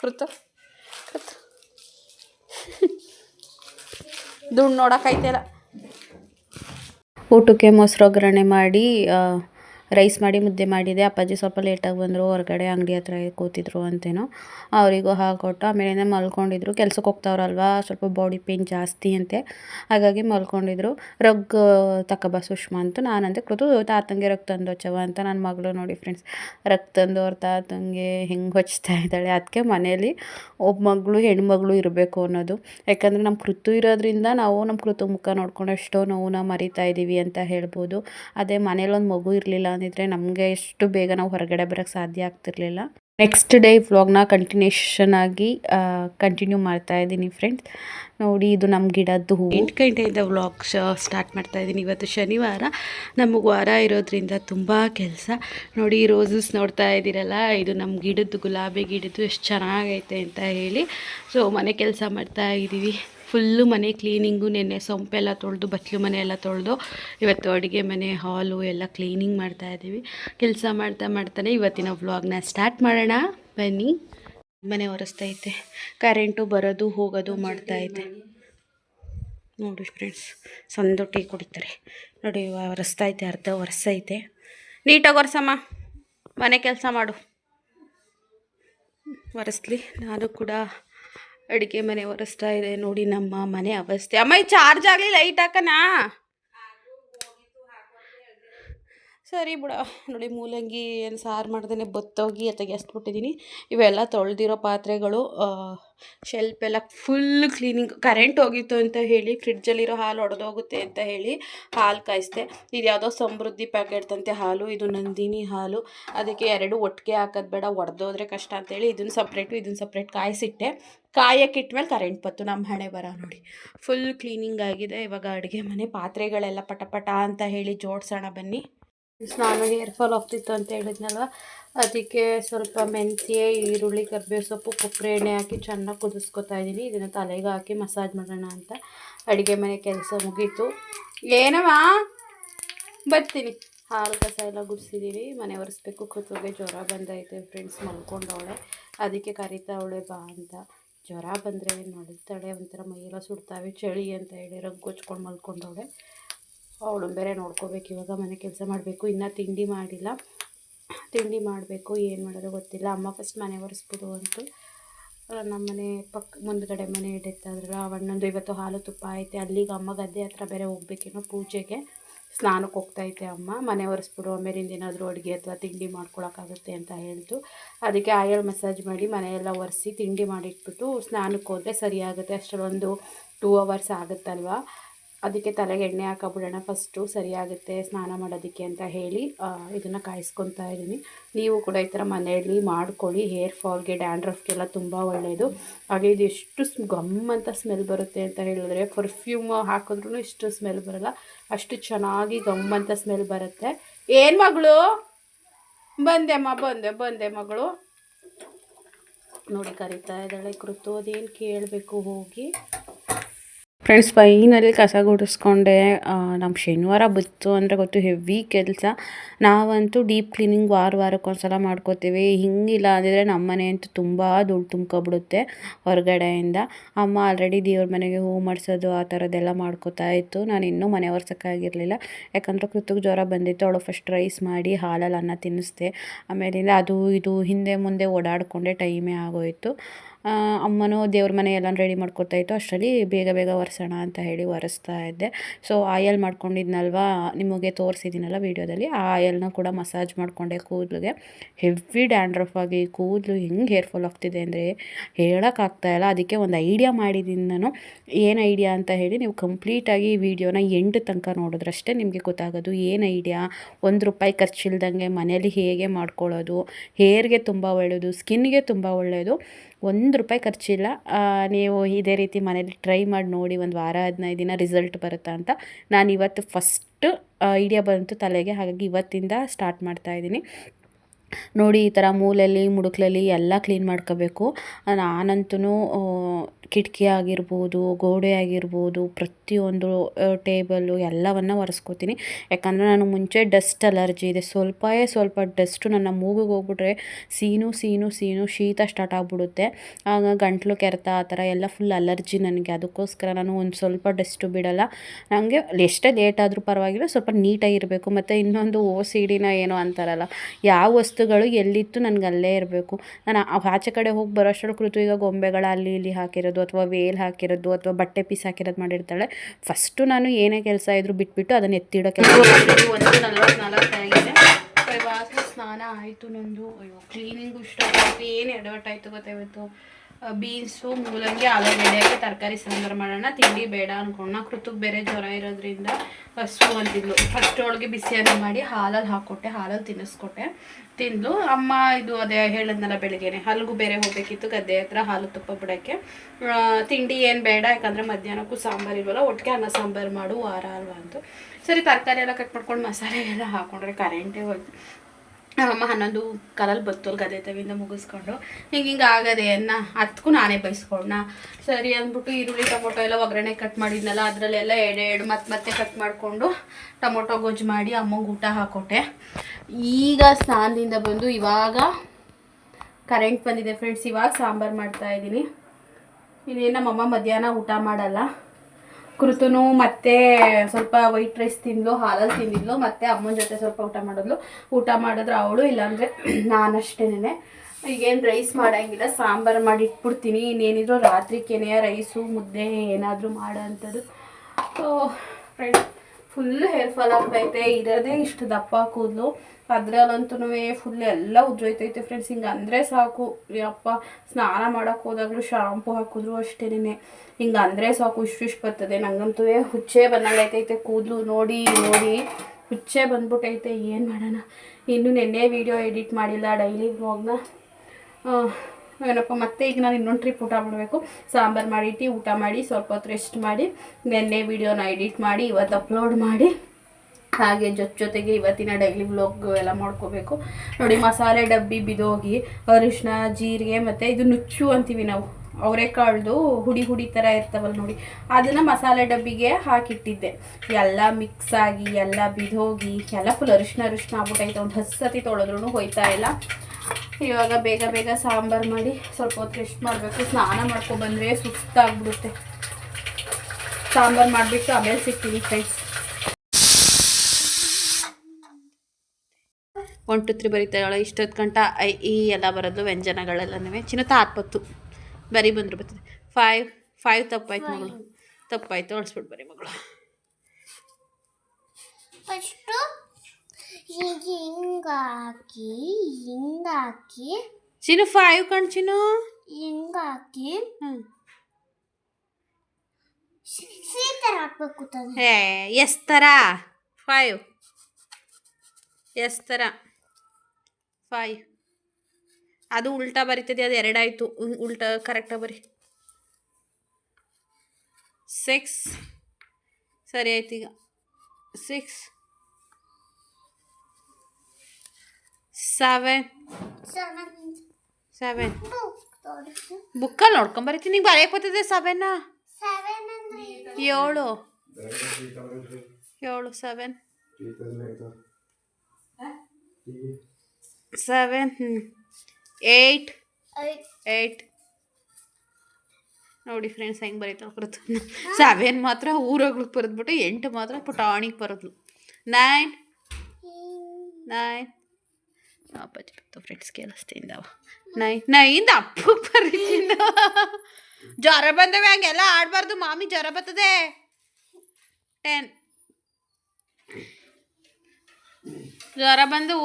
S1: ಕೃತ ಕೃತ. <laughs> ದುಡ್ಡು ನೋಡೋಕ್ಕೈತಿಲ್ಲ ಊಟಕ್ಕೆ ಮೊಸರು ಒಗ್ಗರಣೆ ಮಾಡಿ ರೈಸ್ ಮಾಡಿ ಮುದ್ದೆ ಮಾಡಿದೆ. ಅಪ್ಪಾಜಿ ಸ್ವಲ್ಪ ಲೇಟಾಗಿ ಬಂದರು, ಹೊರಗಡೆ ಅಂಗಡಿ ಹತ್ರ ಕೂತಿದ್ರು ಅಂತೇನೋ. ಅವರಿಗೂ ಹಾಕೊಟ್ಟು ಆಮೇಲೆ ಮಲ್ಕೊಂಡಿದ್ರು. ಕೆಲ್ಸಕ್ಕೆ ಹೋಗ್ತಾವ್ರಲ್ವಾ, ಸ್ವಲ್ಪ ಬಾಡಿ ಪೇಯ್ನ್ ಜಾಸ್ತಿ ಅಂತೆ. ಹಾಗಾಗಿ ಮಲ್ಕೊಂಡಿದ್ರು. ರಗ್ ತಕಬ ಸುಷ್ಮಾ ಅಂತ ನಾನಂತೆ ಕೂತು, ತಾತಂಗೆ ರಗ್ ತಂದು ಹೊಚ್ಚವ ಅಂತ ನನ್ನ ಮಗಳು ನೋಡಿ ಫ್ರೆಂಡ್ಸ್ ರಗ್ ತಂದು ಅವ್ರ ತಾತಂಗೆ ಹೆಂಗೆ ಹೊಚ್ತಾ ಇದ್ದಾಳೆ. ಅದಕ್ಕೆ ಮನೆಯಲ್ಲಿ ಒಬ್ಬ ಮಗಳು ಹೆಣ್ಮಗಳು ಇರಬೇಕು ಅನ್ನೋದು. ಯಾಕಂದರೆ ನಮ್ಮ ಕೃತು ಇರೋದ್ರಿಂದ ನಾವು ನಮ್ಮ ಕೃತು ಮುಖ ನೋಡ್ಕೊಂಡು ಎಷ್ಟೋ ನೋವು ನಾವು ಮರಿತಾ ಇದ್ದೀವಿ ಅಂತ ಹೇಳ್ಬೋದು. ಅದೇ ಮನೇಲಿ ಒಂದು ಮಗು ಇರಲಿಲ್ಲ ಅಂದಿದ್ರೆ ನಮಗೆ ಎಷ್ಟು ಬೇಗ ನಾವು ಹೊರಗಡೆ ಬರೋಕ್ಕೆ ಸಾಧ್ಯ ಆಗ್ತಿರ್ಲಿಲ್ಲ. ನೆಕ್ಸ್ಟ್ ಡೇ ವ್ಲಾಗ್ನ ಕಂಟಿನ್ಯೂಷನ್ ಆಗಿ ಕಂಟಿನ್ಯೂ ಮಾಡ್ತಾ ಇದ್ದೀನಿ ಫ್ರೆಂಡ್ಸ್ ನೋಡಿ ಇದು ನಮ್ಮ ಗಿಡದ್ದು ಹೂವು. ಎಂಟು ಗಂಟೆಯಿಂದ ವ್ಲಾಗ್ ಸ್ಟಾರ್ಟ್ ಮಾಡ್ತಾ ಇದ್ದೀನಿ. ಇವತ್ತು ಶನಿವಾರ. ನಮಗೆ ವಾರ ಇರೋದ್ರಿಂದ ತುಂಬ ಕೆಲಸ. ನೋಡಿ ರೋಸಸ್ ನೋಡ್ತಾ ಇದ್ದೀರಲ್ಲ, ಇದು ನಮ್ಮ ಗಿಡದ್ದು, ಗುಲಾಬಿ ಗಿಡದ್ದು, ಎಷ್ಟು ಚೆನ್ನಾಗೈತೆ ಅಂತ ಹೇಳಿ. ಸೊ ಮನೆ ಕೆಲಸ ಮಾಡ್ತಾ ಇದ್ದೀವಿ. ಫುಲ್ಲು ಮನೆ ಕ್ಲೀನಿಂಗು, ನೆನ್ನೆ ಸೊಂಪೆಲ್ಲ ತೊಳೆದು ಬಚ್ಚಲು ಮನೆ ಎಲ್ಲ ತೊಳೆದು, ಇವತ್ತು ಅಡುಗೆ ಮನೆ, ಹಾಲು ಎಲ್ಲ ಕ್ಲೀನಿಂಗ್ ಮಾಡ್ತಾ ಇದ್ದೀವಿ. ಕೆಲಸ ಮಾಡ್ತಾ ಮಾಡ್ತಾನೆ ಇವತ್ತಿನ ವ್ಲಾಗ್ನ ಸ್ಟಾರ್ಟ್ ಮಾಡೋಣ. ಬನ್ನಿ. ಮನೆ ಒರೆಸ್ತೈತೆ. ಕರೆಂಟು ಬರೋದು, ಹೋಗೋದು ಮಾಡ್ತಾ ಇದೆ. ನೋಡಿ ಫ್ರೆಂಡ್ಸ್ ಸಂದು ಟೀ ಕುಡಿತಾರೆ. ನೋಡಿ, ಒರೆಸ್ತೈತೆ, ಅರ್ಧ ಒರೆಸೈತೆ ನೀಟಾಗಿ ಒರೆಸಮ್ಮ. ಮನೆ ಕೆಲಸ ಮಾಡು. ಒರೆಸ್ಲಿ. ನಾನು ಕೂಡ ಅಡುಗೆ ಮನೆ ಒರೆಸ್ತಾ ಇದೆ ನೋಡಿ ನಮ್ಮ ಮನೆ ಅವಸ್ಥೆ. ಅಮ್ಮ ಈ ಚಾರ್ಜ್ ಆಗಲಿ ಲೈಟ್ ಹಾಕನಾ? ಸರಿ ಬಿಡ. ನೋಡಿ, ಮೂಲಂಗಿ ಏನು ಸಾರು ಮಾಡ್ದೇ ಬತ್ತೋಗಿ ಗೆಸ್ಟ್ ಎಸ್ಬಿಟ್ಟಿದ್ದೀನಿ ಇವೆಲ್ಲ ತೊಳೆದಿರೋ ಪಾತ್ರೆಗಳು ಶೆಲ್ಪ್ ಎಲ್ಲ ಫುಲ್ ಕ್ಲೀನಿಂಗ್ ಕರೆಂಟ್ ಹೋಗಿತ್ತು ಅಂತ ಹೇಳಿ ಫ್ರಿಡ್ಜಲ್ಲಿರೋ ಹಾಲು ಒಡೆದೋಗುತ್ತೆ ಅಂತ ಹೇಳಿ ಹಾಲು ಕಾಯಿಸ್ದೆ. ಇದು ಯಾವುದೋ ಸಮೃದ್ಧಿ ಪ್ಯಾಕೆಟ್ ತಂತೆ ಹಾಲು, ಇದು ನಂದಿನಿ ಹಾಲು. ಅದಕ್ಕೆ ಎರಡು ಒಟ್ಟಿಗೆ ಹಾಕೋದು ಬೇಡ, ಒಡೆದೋದ್ರೆ ಕಷ್ಟ ಅಂತೇಳಿ ಇದನ್ನು ಸಪ್ರೇಟು ಇದನ್ನು ಸಪ್ರೇಟ್ ಕಾಯಿಸಿಟ್ಟೆ. ಕಾಯಕ್ಕೆ ಇಟ್ಮೇಲೆ ಕರೆಂಟ್ ಬತ್ತು ನಮ್ಮ ಹಣೆ ಬರ ನೋಡಿ. ಫುಲ್ ಕ್ಲೀನಿಂಗ್ ಆಗಿದೆ. ಇವಾಗ ಅಡುಗೆ ಮನೆ, ಪಾತ್ರೆಗಳೆಲ್ಲ ಪಟ ಪಟ ಅಂತ ಹೇಳಿ ಜೋಡಿಸೋಣ ಬನ್ನಿ. ನಾನು ಹೇರ್ ಫಾಲ್ ಆಗ್ತಿತ್ತು ಅಂತ ಹೇಳಿದ್ನಲ್ವ? ಅದಕ್ಕೆ ಸ್ವಲ್ಪ ಮೆಂತ್ಯ, ಈರುಳ್ಳಿ, ಕರ್ಬೇವು ಸೊಪ್ಪು, ಕೊಬ್ಬರಿ ಎಣ್ಣೆ ಹಾಕಿ ಚೆನ್ನಾಗಿ ಕುದಿಸ್ಕೊತಾ ಇದ್ದೀನಿ. ಇದನ್ನು ತಲೆಗೆ ಹಾಕಿ ಮಸಾಜ್ ಮಾಡೋಣ ಅಂತ. ಅಡುಗೆ ಮನೆ ಕೆಲಸ ಮುಗೀತು. ಏನವ ಬರ್ತೀನಿ. ಹಾಲು ಕಸ ಎಲ್ಲ ಗುಡಿಸಿದ್ದೀನಿ ಮನೆ ಒರೆಸ್ಬೇಕು. ಕೂತ್ಕೋಗೆ ಜ್ವರ ಬಂದೈತೆ ಫ್ರೆಂಡ್ಸ್ ಮಲ್ಕೊಂಡವಳೆ. ಅದಕ್ಕೆ ಕರಿತಾವಳೆ ಬಾ ಅಂತ. ಜ್ವರ ಬಂದರೆ ಏನು ಮಾಡಿರ್ತಾಳೆ ಒಂಥರ ಮೈಯೆಲ್ಲ ಸುಡ್ತಾವೆ. ಚಳಿ ಅಂತ ಹೇಳಿ ರಂಗ್ ಕೊಚ್ಕೊಂಡು ಮಲ್ಕೊಂಡವಳೆ. ಅವಳು ಬೇರೆ ನೋಡ್ಕೋಬೇಕು, ಇವಾಗ ಮನೆ ಕೆಲಸ ಮಾಡಬೇಕು, ಇನ್ನೂ ತಿಂಡಿ ಮಾಡಿಲ್ಲ. ತಿಂಡಿ ಮಾಡಬೇಕು, ಏನು ಮಾಡೋದು ಗೊತ್ತಿಲ್ಲ. ಅಮ್ಮ ಫಸ್ಟ್ ಮನೆ ಒರೆಸ್ಬೋದು ಅಂತು ನಮ್ಮ ಮನೆ ಪಕ್ಕ ಮುಂದ್ಗಡೆ ಮನೆ ಇಟ್ಟಿರ್ತಾರಲ್ಲ ಅವಣ್ಣಂದು ಇವತ್ತು ಹಾಲು ತುಪ್ಪ ಐತೆ, ಅಲ್ಲಿಗೆ ಅಮ್ಮ ಗದ್ದೆ ಹತ್ರ ಬೇರೆ ಹೋಗ್ಬೇಕೇನೋ ಪೂಜೆಗೆ. ಸ್ನಾನಕ್ಕೆ ಹೋಗ್ತೈತೆ ಅಮ್ಮ. ಮನೆ ಒರೆಸ್ಬಿಡು, ಆಮೇಲಿಂದ ಏನಾದರೂ ಅಡುಗೆ ಅಥವಾ ತಿಂಡಿ ಮಾಡ್ಕೊಳಕ್ಕಾಗುತ್ತೆ ಅಂತ ಹೇಳ್ತು. ಅದಕ್ಕೆ ಆಯಲ್ ಮಸಾಜ್ ಮಾಡಿ ಮನೆಯೆಲ್ಲ ಒರೆಸಿ ತಿಂಡಿ ಮಾಡಿಟ್ಬಿಟ್ಟು ಸ್ನಾನಕ್ಕೆ ಹೋದರೆ ಸರಿಯಾಗುತ್ತೆ ಅಷ್ಟರಲ್ಲೊಂದು ಟೂ ಅವರ್ಸ್ ಆಗುತ್ತಲ್ವ? ಅದಕ್ಕೆ ತಲೆಗೆ ಎಣ್ಣೆ ಹಾಕೊಬಿಡೋಣ. ಫಸ್ಟು ಸರಿಯಾಗುತ್ತೆ ಸ್ನಾನ ಮಾಡೋದಕ್ಕೆ ಅಂತ ಹೇಳಿ ಇದನ್ನು ಕಾಯಿಸ್ಕೊತಾ ಇದ್ದೀನಿ. ನೀವು ಕೂಡ ಈ ಥರ ಮನೆಯಲ್ಲಿ ಮಾಡ್ಕೊಳ್ಳಿ. ಹೇರ್ ಫಾಲ್ಗೆ, ಡ್ಯಾಂಡ್ರಫ್ಗೆಲ್ಲ ತುಂಬ ಒಳ್ಳೆಯದು ಹಾಗೆ ಇದು ಎಷ್ಟು ಗಮ್ ಅಂತ ಸ್ಮೆಲ್ ಬರುತ್ತೆ ಅಂತ ಹೇಳಿದ್ರೆ ಪರ್ಫ್ಯೂಮ್ ಹಾಕಿದ್ರೂ ಇಷ್ಟು ಸ್ಮೆಲ್ ಬರಲ್ಲ. ಅಷ್ಟು ಚೆನ್ನಾಗಿ ಗಮ್ ಅಂತ ಸ್ಮೆಲ್ ಬರುತ್ತೆ. ಏನು ಮಗಳು? ಬಂದೆ ಅಮ್ಮ, ಬಂದೆ ಬಂದೆ ಮಗಳು. ನೋಡಿ, ಕರಿತಾ ಇದ್ದಾಳೆ ಕೃತು. ಅದೇನು ಕೇಳಬೇಕು ಹೋಗಿ. ಫ್ರೆಂಡ್ಸ್ ಫೈನಲಿ ಕಸ ಗುಡಿಸ್ಕೊಂಡೆ. ನಮ್ಮ ಶನಿವಾರ ಬಿತ್ತು ಅಂದರೆ ಗೊತ್ತು ಹೆವಿ ಕೆಲಸ. ನಾವಂತೂ ಡೀಪ್ ಕ್ಲೀನಿಂಗ್ ವಾರ ವಾರಕ್ಕೊಂದ್ಸಲ ಮಾಡ್ಕೋತೀವಿ. ಹಿಂಗಿಲ್ಲ ಅಂದಿದ್ರೆ ನಮ್ಮ ಮನೆ ಅಂತೂ ತುಂಬ ದುಡ್ಡು ತುಂಬ್ಕೊಬಿಡುತ್ತೆ ಹೊರಗಡೆಯಿಂದ. ಅಮ್ಮ ಆಲ್ರೆಡಿ ದೇವ್ರ ಮನೆಗೆ ಹೂ ಮಾಡಿಸೋದು, ಆ ಥರದ್ದೆಲ್ಲ ಮಾಡ್ಕೋತಾ ಇತ್ತು. ನಾನು ಇನ್ನೂ ಮನೆ ಒರ್ಸೋಕ್ಕಾಗಿರಲಿಲ್ಲ. ಯಾಕಂದರೆ ಕೃತಕ್ ಜ್ವರ ಬಂದಿತ್ತು. ಅವಳು ಫಸ್ಟ್ ರೈಸ್ ಮಾಡಿ ಹಾಲಲ್ಲಿ ಅನ್ನ ತಿನ್ನಿಸ್ದೆ. ಆಮೇಲಿಂದ ಅದು ಇದು ಹಿಂದೆ ಮುಂದೆ ಓಡಾಡಿಕೊಂಡೆ ಟೈಮೇ ಆಗೋಯಿತು. ಅಮ್ಮನೂ ದೇವ್ರ ಮನೆ ಎಲ್ಲ ರೆಡಿ ಮಾಡ್ಕೊತಾ ಇತ್ತು. ಅಷ್ಟರಲ್ಲಿ ಬೇಗ ಬೇಗ ಒರೆಸೋಣ ಅಂತ ಹೇಳಿ ಒರೆಸ್ತಾ ಇದ್ದೆ. ಸೊ ಆಯಲ್ ಮಾಡ್ಕೊಂಡಿದ್ನಲ್ವಾ? ನಿಮಗೆ ತೋರಿಸಿದ್ದೀನಲ್ಲ ವೀಡಿಯೋದಲ್ಲಿ. ಆ ಆಯಲ್ನ ಕೂಡ ಮಸಾಜ್ ಮಾಡಿಕೊಂಡೆ ಕೂದಲಿಗೆ. ಹೆವಿ ಡ್ಯಾಂಡ್ರಫ್ ಆಗಿ ಕೂದಲು ಹೆಂಗೆ ಹೇರ್ ಫಾಲ್ ಆಗ್ತಿದೆ ಅಂದರೆ ಹೇಳೋಕ್ಕಾಗ್ತಾ ಇಲ್ಲ. ಅದಕ್ಕೆ ಒಂದು ಐಡಿಯಾ ಮಾಡಿದ್ದೀನಿ ನಾನು. ಏನು ಐಡಿಯಾ ಅಂತ ಹೇಳಿ ನೀವು ಕಂಪ್ಲೀಟಾಗಿ ವಿಡಿಯೋನ ಎಂಟು ತನಕ ನೋಡಿದ್ರಷ್ಟೇ ನಿಮಗೆ ಗೊತ್ತಾಗೋದು. ಏನು ಐಡಿಯಾ ಒಂದು ರೂಪಾಯಿ ಖರ್ಚಿಲ್ದಂಗೆ ಮನೇಲಿ ಹೇಗೆ ಮಾಡ್ಕೊಳ್ಳೋದು? ಹೇರ್ಗೆ ತುಂಬ ಒಳ್ಳೆಯದು ಸ್ಕಿನ್ಗೆ ತುಂಬ ಒಳ್ಳೆಯದು ಒಂದು ರೂಪಾಯಿ ಖರ್ಚಿಲ್ಲ. ನೀವು ಇದೇ ರೀತಿ ಮನೇಲಿ ಟ್ರೈ ಮಾಡಿ ನೋಡಿ, ಒಂದು ವಾರ, ಹದಿನೈದು ದಿನ ರಿಸಲ್ಟ್ ಬರುತ್ತಾ ಅಂತ. ನಾನು ಇವತ್ತು ಫಸ್ಟು ಐಡಿಯಾ ಬಂತು ತಲೆಗೆ. ಹಾಗಾಗಿ ಇವತ್ತಿಂದ ಸ್ಟಾರ್ಟ್ ಮಾಡ್ತಾ ಇದ್ದೀನಿ. ನೋಡಿ, ಈ ಥರ ಮೂಲಲ್ಲಿ ಮುಡುಕ್ಲಲ್ಲಿ ಎಲ್ಲ ಕ್ಲೀನ್ ಮಾಡ್ಕೋಬೇಕು. ನಾನಂತೂ ಕಿಟಕಿ ಆಗಿರ್ಬೋದು, ಗೋಡೆ ಆಗಿರ್ಬೋದು, ಪ್ರತಿಯೊಂದು ಟೇಬಲ್ಲು ಎಲ್ಲವನ್ನು ಒರೆಸ್ಕೋತೀನಿ. ಯಾಕಂದರೆ ನಾನು ಮುಂಚೆ ಡಸ್ಟ್ ಅಲರ್ಜಿ ಇದೆ. ಸ್ವಲ್ಪವೇ ಸ್ವಲ್ಪ ಡಸ್ಟು ನನ್ನ ಮೂಗಿಗೆ ಹೋಗ್ಬಿಟ್ರೆ ಸೀನು ಸೀನು ಸೀನು ಶೀತ ಸ್ಟಾರ್ಟ್ ಆಗಿಬಿಡುತ್ತೆ. ಆಗ ಗಂಟ್ಲು ಕೆರೆತ, ಆ ಥರ ಎಲ್ಲ ಫುಲ್ ಅಲರ್ಜಿ ನನಗೆ. ಅದಕ್ಕೋಸ್ಕರ ನಾನು ಒಂದು ಸ್ವಲ್ಪ ಡಸ್ಟು ಬಿಡೋಲ್ಲ. ನನಗೆ ಎಷ್ಟೇ ಲೇಟ್ ಆದರೂ ಪರವಾಗಿಲ್ಲ, ಸ್ವಲ್ಪ ನೀಟಾಗಿರಬೇಕು ಮತ್ತು ಇನ್ನೊಂದು ಓ ಸಿ ಏನೋ ಅಂತಾರಲ್ಲ, ಯಾವ ವಸ್ತುಗಳು ಎಲ್ಲಿತ್ತು ನನಗೆ ಅಲ್ಲೇ ಇರಬೇಕು. ನಾನು ಆಚೆ ಕಡೆ ಹೋಗಿ ಬರೋ ಅಷ್ಟರಲ್ಲಿ ಕೃತು ಈಗ ಗೊಂಬೆಗಳ ಅಲ್ಲಿ ಇಲ್ಲಿ ಹಾಕಿರೋದು ಅಥವಾ ವೇಲ್ ಹಾಕಿರೋದು ಅಥವಾ ಬಟ್ಟೆ ಪೀಸ್ ಹಾಕಿರೋದು ಮಾಡಿರ್ತಾಳೆ. ಫಸ್ಟು ನಾನು ಏನೇ ಕೆಲಸ ಇದ್ರೂ ಬಿಟ್ಬಿಟ್ಟು ಅದನ್ನು ಎತ್ತಿಡೋ ಕೆಲಸ ಒಂದು ನಲ್ವತ್ನಾಲ್ಕು ಸ್ನಾನ ಆಯಿತು ನಂದು. ಅಯ್ಯೋ ಕ್ಲೀನಿಂಗ್ ಇಷ್ಟ ಏನು ಎಡವಟ್ಟಾಯಿತು ಗೊತ್ತಾಯ್ತು. ಬೀನ್ಸು, ಮೂಲಂಗಿ ಆಲೂಗಡ್ಡೆಗೆ ತರಕಾರಿ ಸಾಂಬಾರು ಮಾಡೋಣ. ತಿಂಡಿ ಬೇಡ ಅಂದ್ಕೊಂಡು ಕೃತಕ್ಕೆ ಬೇರೆ ಜ್ವರ ಇರೋದ್ರಿಂದ ಹಸು ಅಂತಿದ್ಲು. ಫಸ್ಟ್ ಅವಳಿಗೆ ಬಿಸಿಯನ್ನು ಮಾಡಿ ಹಾಲಲ್ಲಿ ಹಾಕ್ಕೊಟ್ಟೆ ಹಾಲಲ್ಲಿ ತಿನ್ನಿಸ್ಕೊಟ್ಟೆ. ತಿಂದು ಅಮ್ಮ ಇದು ಅದೇ ಹೇಳಿದ್ನಲ್ಲ ಬೆಳಿಗ್ಗೆನೆ, ಹಲ್ಗೂ ಬೇರೆ ಹೋಗ್ಬೇಕಿತ್ತು ಗದ್ದೆ ಹತ್ರ ಹಾಲು ತುಪ್ಪ ಬಿಡೋಕ್ಕೆ. ತಿಂಡಿ ಏನು ಬೇಡ, ಯಾಕಂದರೆ ಮಧ್ಯಾಹ್ನಕ್ಕೂ ಸಾಂಬಾರು ಇಲ್ವಲ್ಲ, ಒಟ್ಟಿಗೆ ಅನ್ನ ಸಾಂಬಾರು ಮಾಡು ವಾರ ಅಲ್ವಾ ಅಂತು. ಸರಿ, ತರಕಾರಿ ಎಲ್ಲ ಕಟ್ ಮಾಡ್ಕೊಂಡು ಮಸಾಲೆ ಎಲ್ಲ ಹಾಕೊಂಡ್ರೆ ಕರೆಂಟೇ ಹೋಯ್ತು. ನಮ್ಮಮ್ಮ ಹನ್ನೊಂದು ಕಾಲಲ್ಲಿ ಬತ್ತೋಲ್ ಗದೆ ತವಿಂದ ಮುಗಿಸ್ಕೊಂಡು, ಹಿಂಗೆ ಹಿಂಗೆ ಆಗದೆ ಅನ್ನ ಅದಕ್ಕೂ ನಾನೇ ಬೈಸ್ಕೊಂಡ ಸರಿ ಅಂದ್ಬಿಟ್ಟು ಈರುಳ್ಳಿ, ಟೊಮೊಟೊ ಎಲ್ಲ ಒಗ್ಗರಣೆ ಕಟ್ ಮಾಡಿದ್ನಲ್ಲ, ಅದರಲ್ಲೆಲ್ಲ ಎಡೆ, ಎಡು ಮತ್ತೆ ಮತ್ತೆ ಕಟ್ ಮಾಡಿಕೊಂಡು ಟೊಮೊಟೊ ಗೊಜ್ಜು ಮಾಡಿ ಅಮ್ಮಂಗೆ ಊಟ ಹಾಕೊಟ್ಟೆ. ಈಗ ಸ್ನಾನದಿಂದ ಬಂದು ಇವಾಗ ಕರೆಂಟ್ ಬಂದಿದೆ ಫ್ರೆಂಡ್ಸ್ ಇವಾಗ ಸಾಂಬಾರು ಮಾಡ್ತಾಯಿದ್ದೀನಿ ಇನ್ನೇನು ನಮ್ಮಮ್ಮ ಮಧ್ಯಾಹ್ನ ಊಟ ಮಾಡಲ್ಲ. ಕೃತನು ಮತ್ತೆ ಸ್ವಲ್ಪ ವೈಟ್ ರೈಸ್ ತಿಂದ್ಲು ಹಾಲಲ್ಲಿ ತಿಂದಿದ್ಲು, ಮತ್ತೆ ಅಮ್ಮನ ಜೊತೆ ಸ್ವಲ್ಪ ಊಟ ಮಾಡಿದ್ಲು. ಊಟ ಮಾಡಿದ್ರೆ ಅವಳು ಇಲ್ಲಾಂದರೆ <clears throat> ನಾನಷ್ಟೇನೆ ಈಗೇನು ರೈಸ್ ಮಾಡಂಗಿಲ್ಲ, ಸಾಂಬಾರು ಮಾಡಿ ಇಟ್ಬಿಡ್ತೀನಿ ಇನ್ನೇನಿದ್ರು ರಾತ್ರಿಕೇನೆ ರೈಸು ಮುದ್ದೆ ಏನಾದರೂ ಮಾಡೋ ಅಂಥದ್ದು ಫ್ರೆಂಡ್ ಫುಲ್ ಹೇರ್ ಫಾಲ್ ಆಗ್ತೈತೆ, ಇರೋದೇ ಇಷ್ಟು ದಪ್ಪ ಕೂದಲು. ಅದ್ರಲ್ಲಂತೂ ಫುಲ್ ಎಲ್ಲ ಉದ್ರೋಯ್ತೈತೆ ಫ್ರೆಂಡ್ಸ್ ಹಿಂಗೆ ಅಂದರೆ ಸಾಕು. ಯಪ್ಪ ಸ್ನಾನ ಮಾಡೋಕೆ ಹೋದಾಗಲೂ ಶಾಂಪು ಹಾಕಿದ್ರು ಅಷ್ಟೇನೆ ಹಿಂಗೆ ಅಂದರೆ ಸಾಕು, ಇಷ್ಟು ಇಷ್ಟು ಬರ್ತದೆ. ನನಗಂತೂ ಹುಚ್ಚೆ ಬಂದಾಗೈತೈತೆ ಕೂದಲು ನೋಡಿ ನೋಡಿ. ಹುಚ್ಚೆ ಬಂದ್ಬಿಟ್ಟೈತೆ ಏನು ಮಾಡೋಣ? ಇನ್ನು ನೆನ್ನೆ ವೀಡಿಯೋ ಎಡಿಟ್ ಮಾಡಿಲ್ಲ ಡೈಲಿ ವ್ಲಾಗ್ನ ಏನಪ್ಪ, ಮತ್ತೆ ಈಗ ನಾನು ಇನ್ನೊಂದು ಟ್ರಿಪ್ ಊಟ ಮಾಡಬೇಕು. ಸಾಂಬಾರು ಮಾಡಿಟ್ಟು ಊಟ ಮಾಡಿ, ಸ್ವಲ್ಪ ಹೊತ್ತು ರೆಸ್ಟ್ ಮಾಡಿ, ನೆನ್ನೆ ವೀಡಿಯೋನ ಎಡಿಟ್ ಮಾಡಿ, ಇವತ್ತು ಅಪ್ಲೋಡ್ ಮಾಡಿ. ಹಾಗೆ ಜೊತೆ ಜೊತೆಗೆ ಇವತ್ತಿನ ಡೈಲಿ ವ್ಲಾಗ್ ಎಲ್ಲ ಮಾಡ್ಕೋಬೇಕು. ನೋಡಿ, ಮಸಾಲೆ ಡಬ್ಬಿ ಬಿದೋಗಿ ಅರಿಶಿನ ಜೀರಿಗೆ ಮತ್ತು ಇದು ನುಚ್ಚು ಅಂತೀವಿ ನಾವು. ಅವರೆಕಾಳ್ದು ಹುಡಿ ಹುಡಿ ಥರ ಇರ್ತಾವಲ್ಲ ನೋಡಿ, ಅದನ್ನು ಮಸಾಲೆ ಡಬ್ಬಿಗೆ ಹಾಕಿಟ್ಟಿದ್ದೆ. ಎಲ್ಲ ಮಿಕ್ಸ್ ಆಗಿ, ಎಲ್ಲ ಬಿದೋಗಿ, ಎಲ್ಲ ಫುಲ್ ಅರಿಶಿನ ಅರಿಶಿನ ಆಗ್ಬಿಟ್ಟೈತೆ ಒಂದು ಹತ್ತು ಸತಿ ತೊಳೆದ್ರೂ ಹೋಯ್ತಾ ಇಲ್ಲ. ಇವಾಗ ಬೇಗ ಬೇಗ ಸಾಂಬಾರು ಮಾಡಿ ಸ್ವಲ್ಪ ಹೊತ್ತು ರೆಸ್ಟ್ ಮಾಡಬೇಕು. ಸ್ನಾನ ಮಾಡ್ಕೊಬಂದ್ರೆ ಸುಸ್ತಾಗ್ಬಿಡುತ್ತೆ. ಸಾಂಬಾರು ಮಾಡಿಬಿಟ್ಟು ಆಮೇಲೆ ಸಿಗ್ತೀನಿ ಫ್ರೆಂಡ್ಸ್ ಒನ್ ಟು ತ್ರೀ ಬರೀತಾಳೆ ಇಷ್ಟೊತ್ತು ಗಂಟ ಐ ಈ ಎಲ್ಲ ಬರೋದು ವ್ಯಂಜನಗಳೆಲ್ಲನೂ ಚಿನ್ನತ ಆತ್ಪತ್ತು. ಬರೀ ಬಂದರು ಬರ್ತದೆ. ಫೈವ್ ಫೈವ್ ತಪ್ಪಾಯ್ತು ಮಗಳು. ತಪ್ಪಾಯ್ತು. ಅಳಿಸ್ಬಿಟ್ಟು ಬರೀ ಮಗಳು.
S4: ಫಸ್ಟು ಹೀಗೆ ಹಿಂಗಾಕಿ ಹಿಂಗಾಕಿ
S3: ಚಿನ್ನು ಫೈವ್ ಕಣ್ ಚಿನ್ನು.
S4: ಹಿಂಗಾಕಿ
S3: ಹ್ಞೂ
S4: ಸಿ ಥರ ಹಾಕ್ಬೇಕು ತಾನೆ.
S1: ಏ ಎಸ್ ಥರ ಫೈವ್. ಎಸ್ ಥರ ಫೈವ್. ಅದು ಉಲ್ಟಾ ಬರೀತದೆ ಅದು ಎರಡಾಯಿತು. ಉಲ್ಟಾ ಕರೆಕ್ಟಾಗಿ ಬರಿ. ಸಿಕ್ಸ್ ಸರಿ ಆಯ್ತು ಈಗ. Six seven
S4: seven
S1: seven
S4: book ಬರೀತೀನಿ.
S1: ಬುಕ್ಕಲ್ಲಿ ನಿಂಗೆ ಬರೆಯಕ್ಕೆ ಬರ್ತದೆ
S4: ಸೆವೆನ್
S1: ಏಳು. ಏಳು ಸೆವೆನ್ ಸೆವೆನ್ ಏಯ್ಟ್ ಏಯ್ಟ್ ನೋಡಿ ಫ್ರೆಂಡ್ಸ್ ಹೆಂಗೆ ಬರೀತಾ ಬರುತ್ತೆ. ಸೆವೆನ್ ಮಾತ್ರ ಊರಾಗ್ಲಿಕ್ಕೆ ಬರೆದ್ಬಿಟ್ಟು ಎಂಟು ಮಾತ್ರ ಪುಟಾಣಿಗೆ ಬರೋದು ನೈನ್ ನೈನ್ ಅಪ್ಪಾಜಿ ಬಿತ್ತು ಫ್ರೆಂಡ್ಸ್ ನೈ ನೈಯಿಂದ ಅಪ್ಪು ಜ್ವರ ಬಂದವೆ ಹಂಗೆಲ್ಲ ಆಡಬಾರ್ದು ಮಾಮಿ ಜ್ವರ ಬರ್ತದೆ ಟೆನ್ ಜ್ವರ ಬಂದು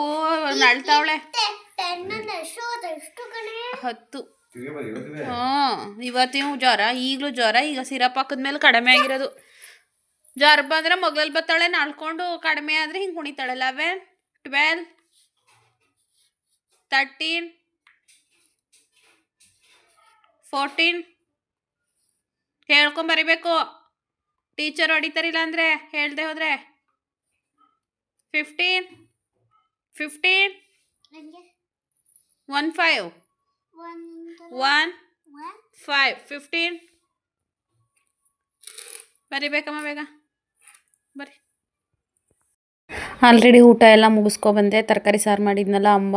S1: ನಳ್ತಾವಳೆ ಹತ್ತು ಹ್ಞೂ ಇವತ್ತಿನ ಜ್ವರ ಈಗಲೂ ಜ್ವರ ಈಗ ಸಿರಪ್ ಹಾಕಿದ್ಮೇಲೆ ಕಡಿಮೆ ಆಗಿರೋದು ಜ್ವರ ಬಂದ್ರೆ ಮಗ್ಳಲ್ಲಿ ಬತ್ತಾಳೆ ನಳ್ಕೊಂಡು ಕಡಿಮೆ ಆದರೆ ಹಿಂಗೆ ಕುಣಿತಾಳೆ ಲೆವೆನ್ ಟ್ವೆಲ್ ತರ್ಟೀನ್ ಫೋರ್ಟೀನ್ ಹೇಳ್ಕೊಂಬರಿಬೇಕು ಟೀಚರ್ ಹೊಡಿತಾರಿಲ್ಲ ಅಂದರೆ ಹೇಳ್ದೆ ಹೋದರೆ. Fifteen fifteen
S4: one
S1: five
S4: one
S1: five fifteen ಬರಿಬೇಕಮ್ಮ ಬೇಗ. ಆಲ್ರೆಡಿ ಊಟ ಎಲ್ಲ ಮುಗಿಸ್ಕೊಬಂದೆ ತರಕಾರಿ ಸಾರು ಮಾಡಿದ್ನಲ್ಲ ಅಮ್ಮ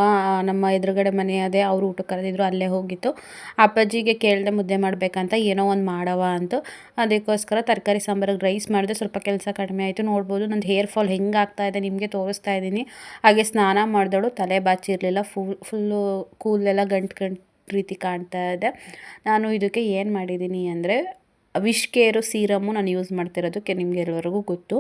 S1: ನಮ್ಮ ಎದುರುಗಡೆ ಮನೆ ಅದೇ, ಅವರು ಊಟಕ್ಕೆ ಕರೆದಿದ್ರು, ಅಲ್ಲೇ ಹೋಗಿತ್ತು. ಅಪ್ಪಾಜಿಗೆ ಕೇಳಿದೆ ಮುದ್ದೆ ಮಾಡಬೇಕಂತ ಏನೋ ಒಂದು ಮಾಡವ ಅಂತ. ಅದಕ್ಕೋಸ್ಕರ ತರಕಾರಿ ಸಾಂಬಾರಿಗೆ ರೈಸ್ ಮಾಡಿದೆ. ಸ್ವಲ್ಪ ಕೆಲಸ ಕಡಿಮೆ ಆಯಿತು. ನೋಡ್ಬೋದು ನಂದು ಹೇರ್ ಫಾಲ್ ಹೆಂಗೆ ಆಗ್ತಾ ಇದೆ ನಿಮಗೆ ತೋರಿಸ್ತಾ ಇದ್ದೀನಿ. ಹಾಗೆ ಸ್ನಾನ ಮಾಡಿದಳು, ತಲೆ ಬಾಚಿರಲಿಲ್ಲ. ಫುಲ್ ಫುಲ್ಲು ಕೂಲೆಲ್ಲ ಗಂಟು ಗಂಟು ರೀತಿ ಕಾಣ್ತಾ ಇದೆ. ನಾನು ಇದಕ್ಕೆ ಏನು ಮಾಡಿದ್ದೀನಿ ಅಂದರೆ ವಿಶ್ ಕೇರು ಸೀರಮ್ಮು ನಾನು ಯೂಸ್ ಮಾಡ್ತಿರೋದಕ್ಕೆ ನಿಮಗೆ ಎಲ್ಲರಿಗೂ ಗೊತ್ತು.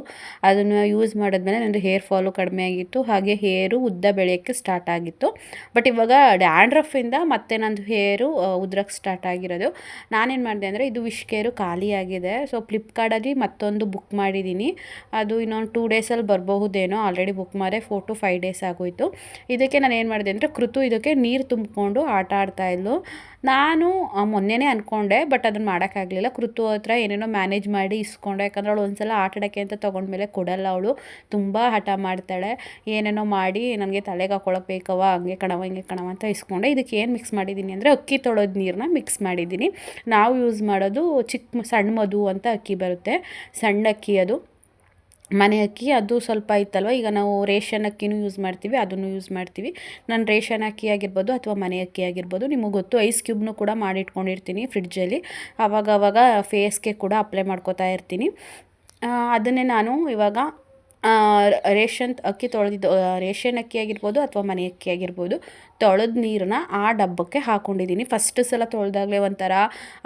S1: ಅದನ್ನು ಯೂಸ್ ಮಾಡಿದ್ಮೇಲೆ ನನ್ನದು ಹೇರ್ ಫಾಲು ಕಡಿಮೆ ಆಗಿತ್ತು. ಹಾಗೆ ಹೇರು ಉದ್ದ ಬೆಳೆಯೋಕ್ಕೆ ಸ್ಟಾರ್ಟ್ ಆಗಿತ್ತು. ಬಟ್ ಇವಾಗ ಡ್ಯಾಂಡ್ರಫಿಂದ ಮತ್ತೆ ನಂದು ಹೇರು ಉದ್ರಕ್ಕೆ ಸ್ಟಾರ್ಟ್ ಆಗಿರೋದು. ನಾನೇನು ಮಾಡಿದೆ ಅಂದರೆ ಇದು ವಿಶ್ ಕೇರು ಖಾಲಿಯಾಗಿದೆ ಸೊ ಫ್ಲಿಪ್ಕಾರ್ಟಲ್ಲಿ ಮತ್ತೊಂದು ಬುಕ್ ಮಾಡಿದ್ದೀನಿ. ಅದು ಇನ್ನೊಂದು ಟೂ ಡೇಸಲ್ಲಿ ಬರಬಹುದೇನೋ ಆಲ್ರೆಡಿ ಬುಕ್ ಮಾಡಿದೆ ಫೋರ್ ಟು ಫೈವ್ ಡೇಸ್ ಆಗೋಯಿತು. ಇದಕ್ಕೆ ನಾನು ಏನು ಮಾಡಿದೆ ಅಂದರೆ ಕೃತು ಇದಕ್ಕೆ ನೀರು ತುಂಬಿಕೊಂಡು ಆಟ ಆಡ್ತಾಯಿದ್ಲು ನಾನು ಮೊನ್ನೆನೇ ಅಂದ್ಕೊಂಡೆ ಬಟ್ ಅದನ್ನು ಮಾಡೋಕ್ಕಾಗಲಿಲ್ಲ. ಕೃತು ಹತ್ರ ಏನೇನೋ ಮ್ಯಾನೇಜ್ ಮಾಡಿ ಇಸ್ಕೊಂಡು. ಯಾಕಂದ್ರೆ ಅವಳು ಒಂದ್ಸಲ ಆಟ ಅಂತ ತೊಗೊಂಡ್ಮೇಲೆ ಕೊಡಲ್ಲ ಅವಳು. ತುಂಬ ಹಠ ಮಾಡ್ತಾಳೆ. ಏನೇನೋ ಮಾಡಿ ನನಗೆ ತಲೆಗೆ ಹಾಕೊಳಕ್ಕೆ ಬೇಕವ ಹಂಗೆ ಕಣವ ಹಿಂಗೆ ಕಣವ ಅಂತ ಇಸ್ಕೊಂಡೆ. ಇದಕ್ಕೆ ಏನು ಮಿಕ್ಸ್ ಮಾಡಿದ್ದೀನಿ ಅಂದರೆ ಅಕ್ಕಿ ತೊಳೆದ ನೀರನ್ನ ಮಿಕ್ಸ್ ಮಾಡಿದ್ದೀನಿ ನಾವು ಯೂಸ್ ಮಾಡೋದು ಚಿಕ್ಕ ಸಣ್ಣ ಮಧು ಅಂತ ಅಕ್ಕಿ ಬರುತ್ತೆ. ಸಣ್ಣ ಅಕ್ಕಿ ಅದು. ಮನೆ ಅಕ್ಕಿ, ಅದು ಸ್ವಲ್ಪ ಇತ್ತಲ್ವ ಈಗ ನಾವು ರೇಷನ್ ಅಕ್ಕಿನೂ ಯೂಸ್ ಮಾಡ್ತೀವಿ, ಅದನ್ನು ಯೂಸ್ ಮಾಡ್ತೀವಿ. ನಾನು ರೇಷನ್ ಅಕ್ಕಿ ಆಗಿರ್ಬೋದು ಅಥವಾ ಮನೆ ಅಕ್ಕಿ ಆಗಿರ್ಬೋದು, ನಿಮಗೆ ಗೊತ್ತು ಐಸ್ ಕ್ಯೂಬ್ನು ಕೂಡ ಮಾಡಿಟ್ಕೊಂಡಿರ್ತೀನಿ ಫ್ರಿಡ್ಜಲ್ಲಿ ಆವಾಗ ಆವಾಗ ಫೇಸ್ಗೆ ಕೂಡ ಅಪ್ಲೈ ಮಾಡ್ಕೋತಾ ಇರ್ತೀನಿ. ಅದನ್ನೇ ನಾನು ಇವಾಗ ರೇಷನ್ ಅಕ್ಕಿ ತೊಳೆದಿದ್ದು ರೇಷನ್ ಅಕ್ಕಿ ಆಗಿರ್ಬೋದು ಅಥವಾ ಮನೆ ಅಕ್ಕಿ ಆಗಿರ್ಬೋದು, ತೊಳೆದ ನೀರನ್ನ ಆ ಡಬ್ಬಕ್ಕೆ ಹಾಕ್ಕೊಂಡಿದ್ದೀನಿ ಫಸ್ಟ್ ಸಲ ತೊಳೆದಾಗಲೇ ಒಂಥರ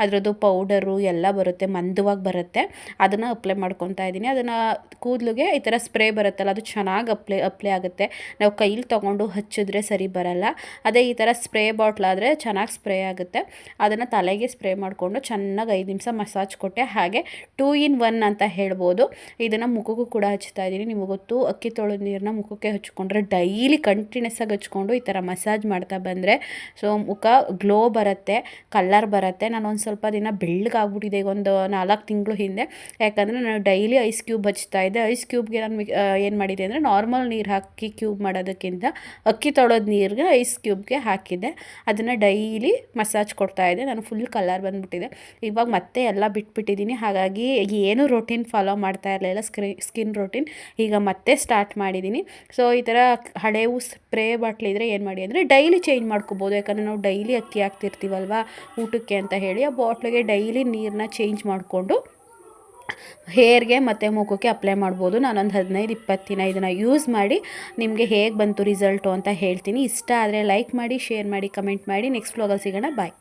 S1: ಅದರದ್ದು ಪೌಡರು ಎಲ್ಲ ಬರುತ್ತೆ, ಮಂದವಾಗಿ ಬರುತ್ತೆ. ಅದನ್ನು ಅಪ್ಲೈ ಮಾಡ್ಕೊತಾ ಇದ್ದೀನಿ. ಅದನ್ನು ಕೂದಲಿಗೆ ಈ ಥರ ಸ್ಪ್ರೇ ಬರುತ್ತಲ್ಲ, ಅದು ಚೆನ್ನಾಗಿ ಅಪ್ಲೈ ಅಪ್ಲೈ ಆಗುತ್ತೆ. ನಾವು ಕೈಲಿ ತೊಗೊಂಡು ಹಚ್ಚಿದ್ರೆ ಸರಿ ಬರಲ್ಲ. ಅದೇ ಈ ಥರ ಸ್ಪ್ರೇ ಬಾಟ್ಲಾದರೆ ಚೆನ್ನಾಗಿ ಸ್ಪ್ರೇ ಆಗುತ್ತೆ. ಅದನ್ನು ತಲೆಗೆ ಸ್ಪ್ರೇ ಮಾಡಿಕೊಂಡು ಚೆನ್ನಾಗಿ ಐದು ನಿಮಿಷ ಮಸಾಜ್ ಕೊಟ್ಟೆ. ಹಾಗೆ ಟೂ ಇನ್ ಒನ್ ಅಂತ ಹೇಳ್ಬೋದು. ಇದನ್ನು ಮುಖಕ್ಕೂ ಕೂಡ ಹಚ್ತಾ ಇದ್ದೀನಿ. ನಿಮಗೆ ಗೊತ್ತು, ಅಕ್ಕಿ ತೊಳೆದ ನೀರನ್ನ ಮುಖಕ್ಕೆ ಹಚ್ಕೊಂಡ್ರೆ ಡೈಲಿ ಕಂಟಿನ್ಯೂಸ್ ಆಗಿ ಹಚ್ಕೊಂಡು ಈ ಥರ ಮಸಾಜ್ ಮಾಡ್ತಾ ಬಂದರೆ, ಸೊ ಮುಖ ಗ್ಲೋ ಬರುತ್ತೆ, ಕಲ್ಲರ್ ಬರುತ್ತೆ. ನಾನು ಒಂದು ಸ್ವಲ್ಪ ದಿನ ಬೆಳ್ಳಗಾಗ್ಬಿಟ್ಟಿದೆ ಈಗ ಒಂದು ನಾಲ್ಕು ತಿಂಗಳು ಹಿಂದೆ. ಯಾಕಂದರೆ ನಾನು ಡೈಲಿ ಐಸ್ ಕ್ಯೂಬ್ ಹಚ್ತಾ ಇದ್ದೆ. ಐಸ್ ಕ್ಯೂಬ್ಗೆ ನಾನು ಏನು ಮಾಡಿದೆ ಅಂದರೆ ನಾರ್ಮಲ್ ನೀರು ಹಾಕಿ ಕ್ಯೂಬ್ ಮಾಡೋದಕ್ಕಿಂತ ಅಕ್ಕಿ ತೊಳೆದ ನೀರಿಗೆ ಐಸ್ ಕ್ಯೂಬ್ಗೆ ಹಾಕಿದ್ದೆ. ಅದನ್ನು ಡೈಲಿ ಮಸಾಜ್ ಕೊಡ್ತಾ ಇದ್ದೆ. ನಾನು ಫುಲ್ ಕಲರ್ ಬಂದುಬಿಟ್ಟಿದೆ. ಇವಾಗ ಮತ್ತೆ ಎಲ್ಲ ಬಿಟ್ಬಿಟ್ಟಿದ್ದೀನಿ. ಹಾಗಾಗಿ ಏನು ರೊಟೀನ್ ಫಾಲೋ ಮಾಡ್ತಾ ಇರಲಿಲ್ಲ. ಸ್ಕ್ರಿ ಸ್ಕಿನ್ ರೊಟೀನ್ ಈಗ ಮತ್ತೆ ಸ್ಟಾರ್ಟ್ ಮಾಡಿದ್ದೀನಿ ಸೊ ಈ ಥರ ಹಳೆವು ಸ್ಪ್ರೇ ಬಾಟ್ಲಿದ್ರೆ ಏನು ಮಾಡಿ ಅಂದರೆ ಡೈಲಿ ಚೇಂಜ್ ಮಾಡ್ಕೋಬೋದು. ಯಾಕಂದರೆ ನಾವು ಡೈಲಿ ಅಕ್ಕಿ ಹಾಕ್ತಿರ್ತೀವಲ್ವ ಊಟಕ್ಕೆ ಅಂತ ಹೇಳಿ, ಆ ಬಾಟ್ಲಿಗೆ ಡೈಲಿ ನೀರನ್ನ ಚೇಂಜ್ ಮಾಡಿಕೊಂಡು ಹೇರ್ಗೆ ಮತ್ತು ಮುಖಕ್ಕೆ ಅಪ್ಲೈ ಮಾಡ್ಬೋದು. ನಾನೊಂದು ಹದಿನೈದು ಇಪ್ಪತ್ತು ದಿನ ಇದನ್ನು ಯೂಸ್ ಮಾಡಿ ನಿಮಗೆ ಹೇಗೆ ಬಂತು ರಿಸಲ್ಟು ಅಂತ ಹೇಳ್ತೀನಿ. ಇಷ್ಟ ಆದರೆ ಲೈಕ್ ಮಾಡಿ ಶೇರ್ ಮಾಡಿ ಕಮೆಂಟ್ ಮಾಡಿ. ನೆಕ್ಸ್ಟ್ ವ್ಲಾಗಲ್ಲಿ ಸಿಗೋಣ. ಬಾಯ್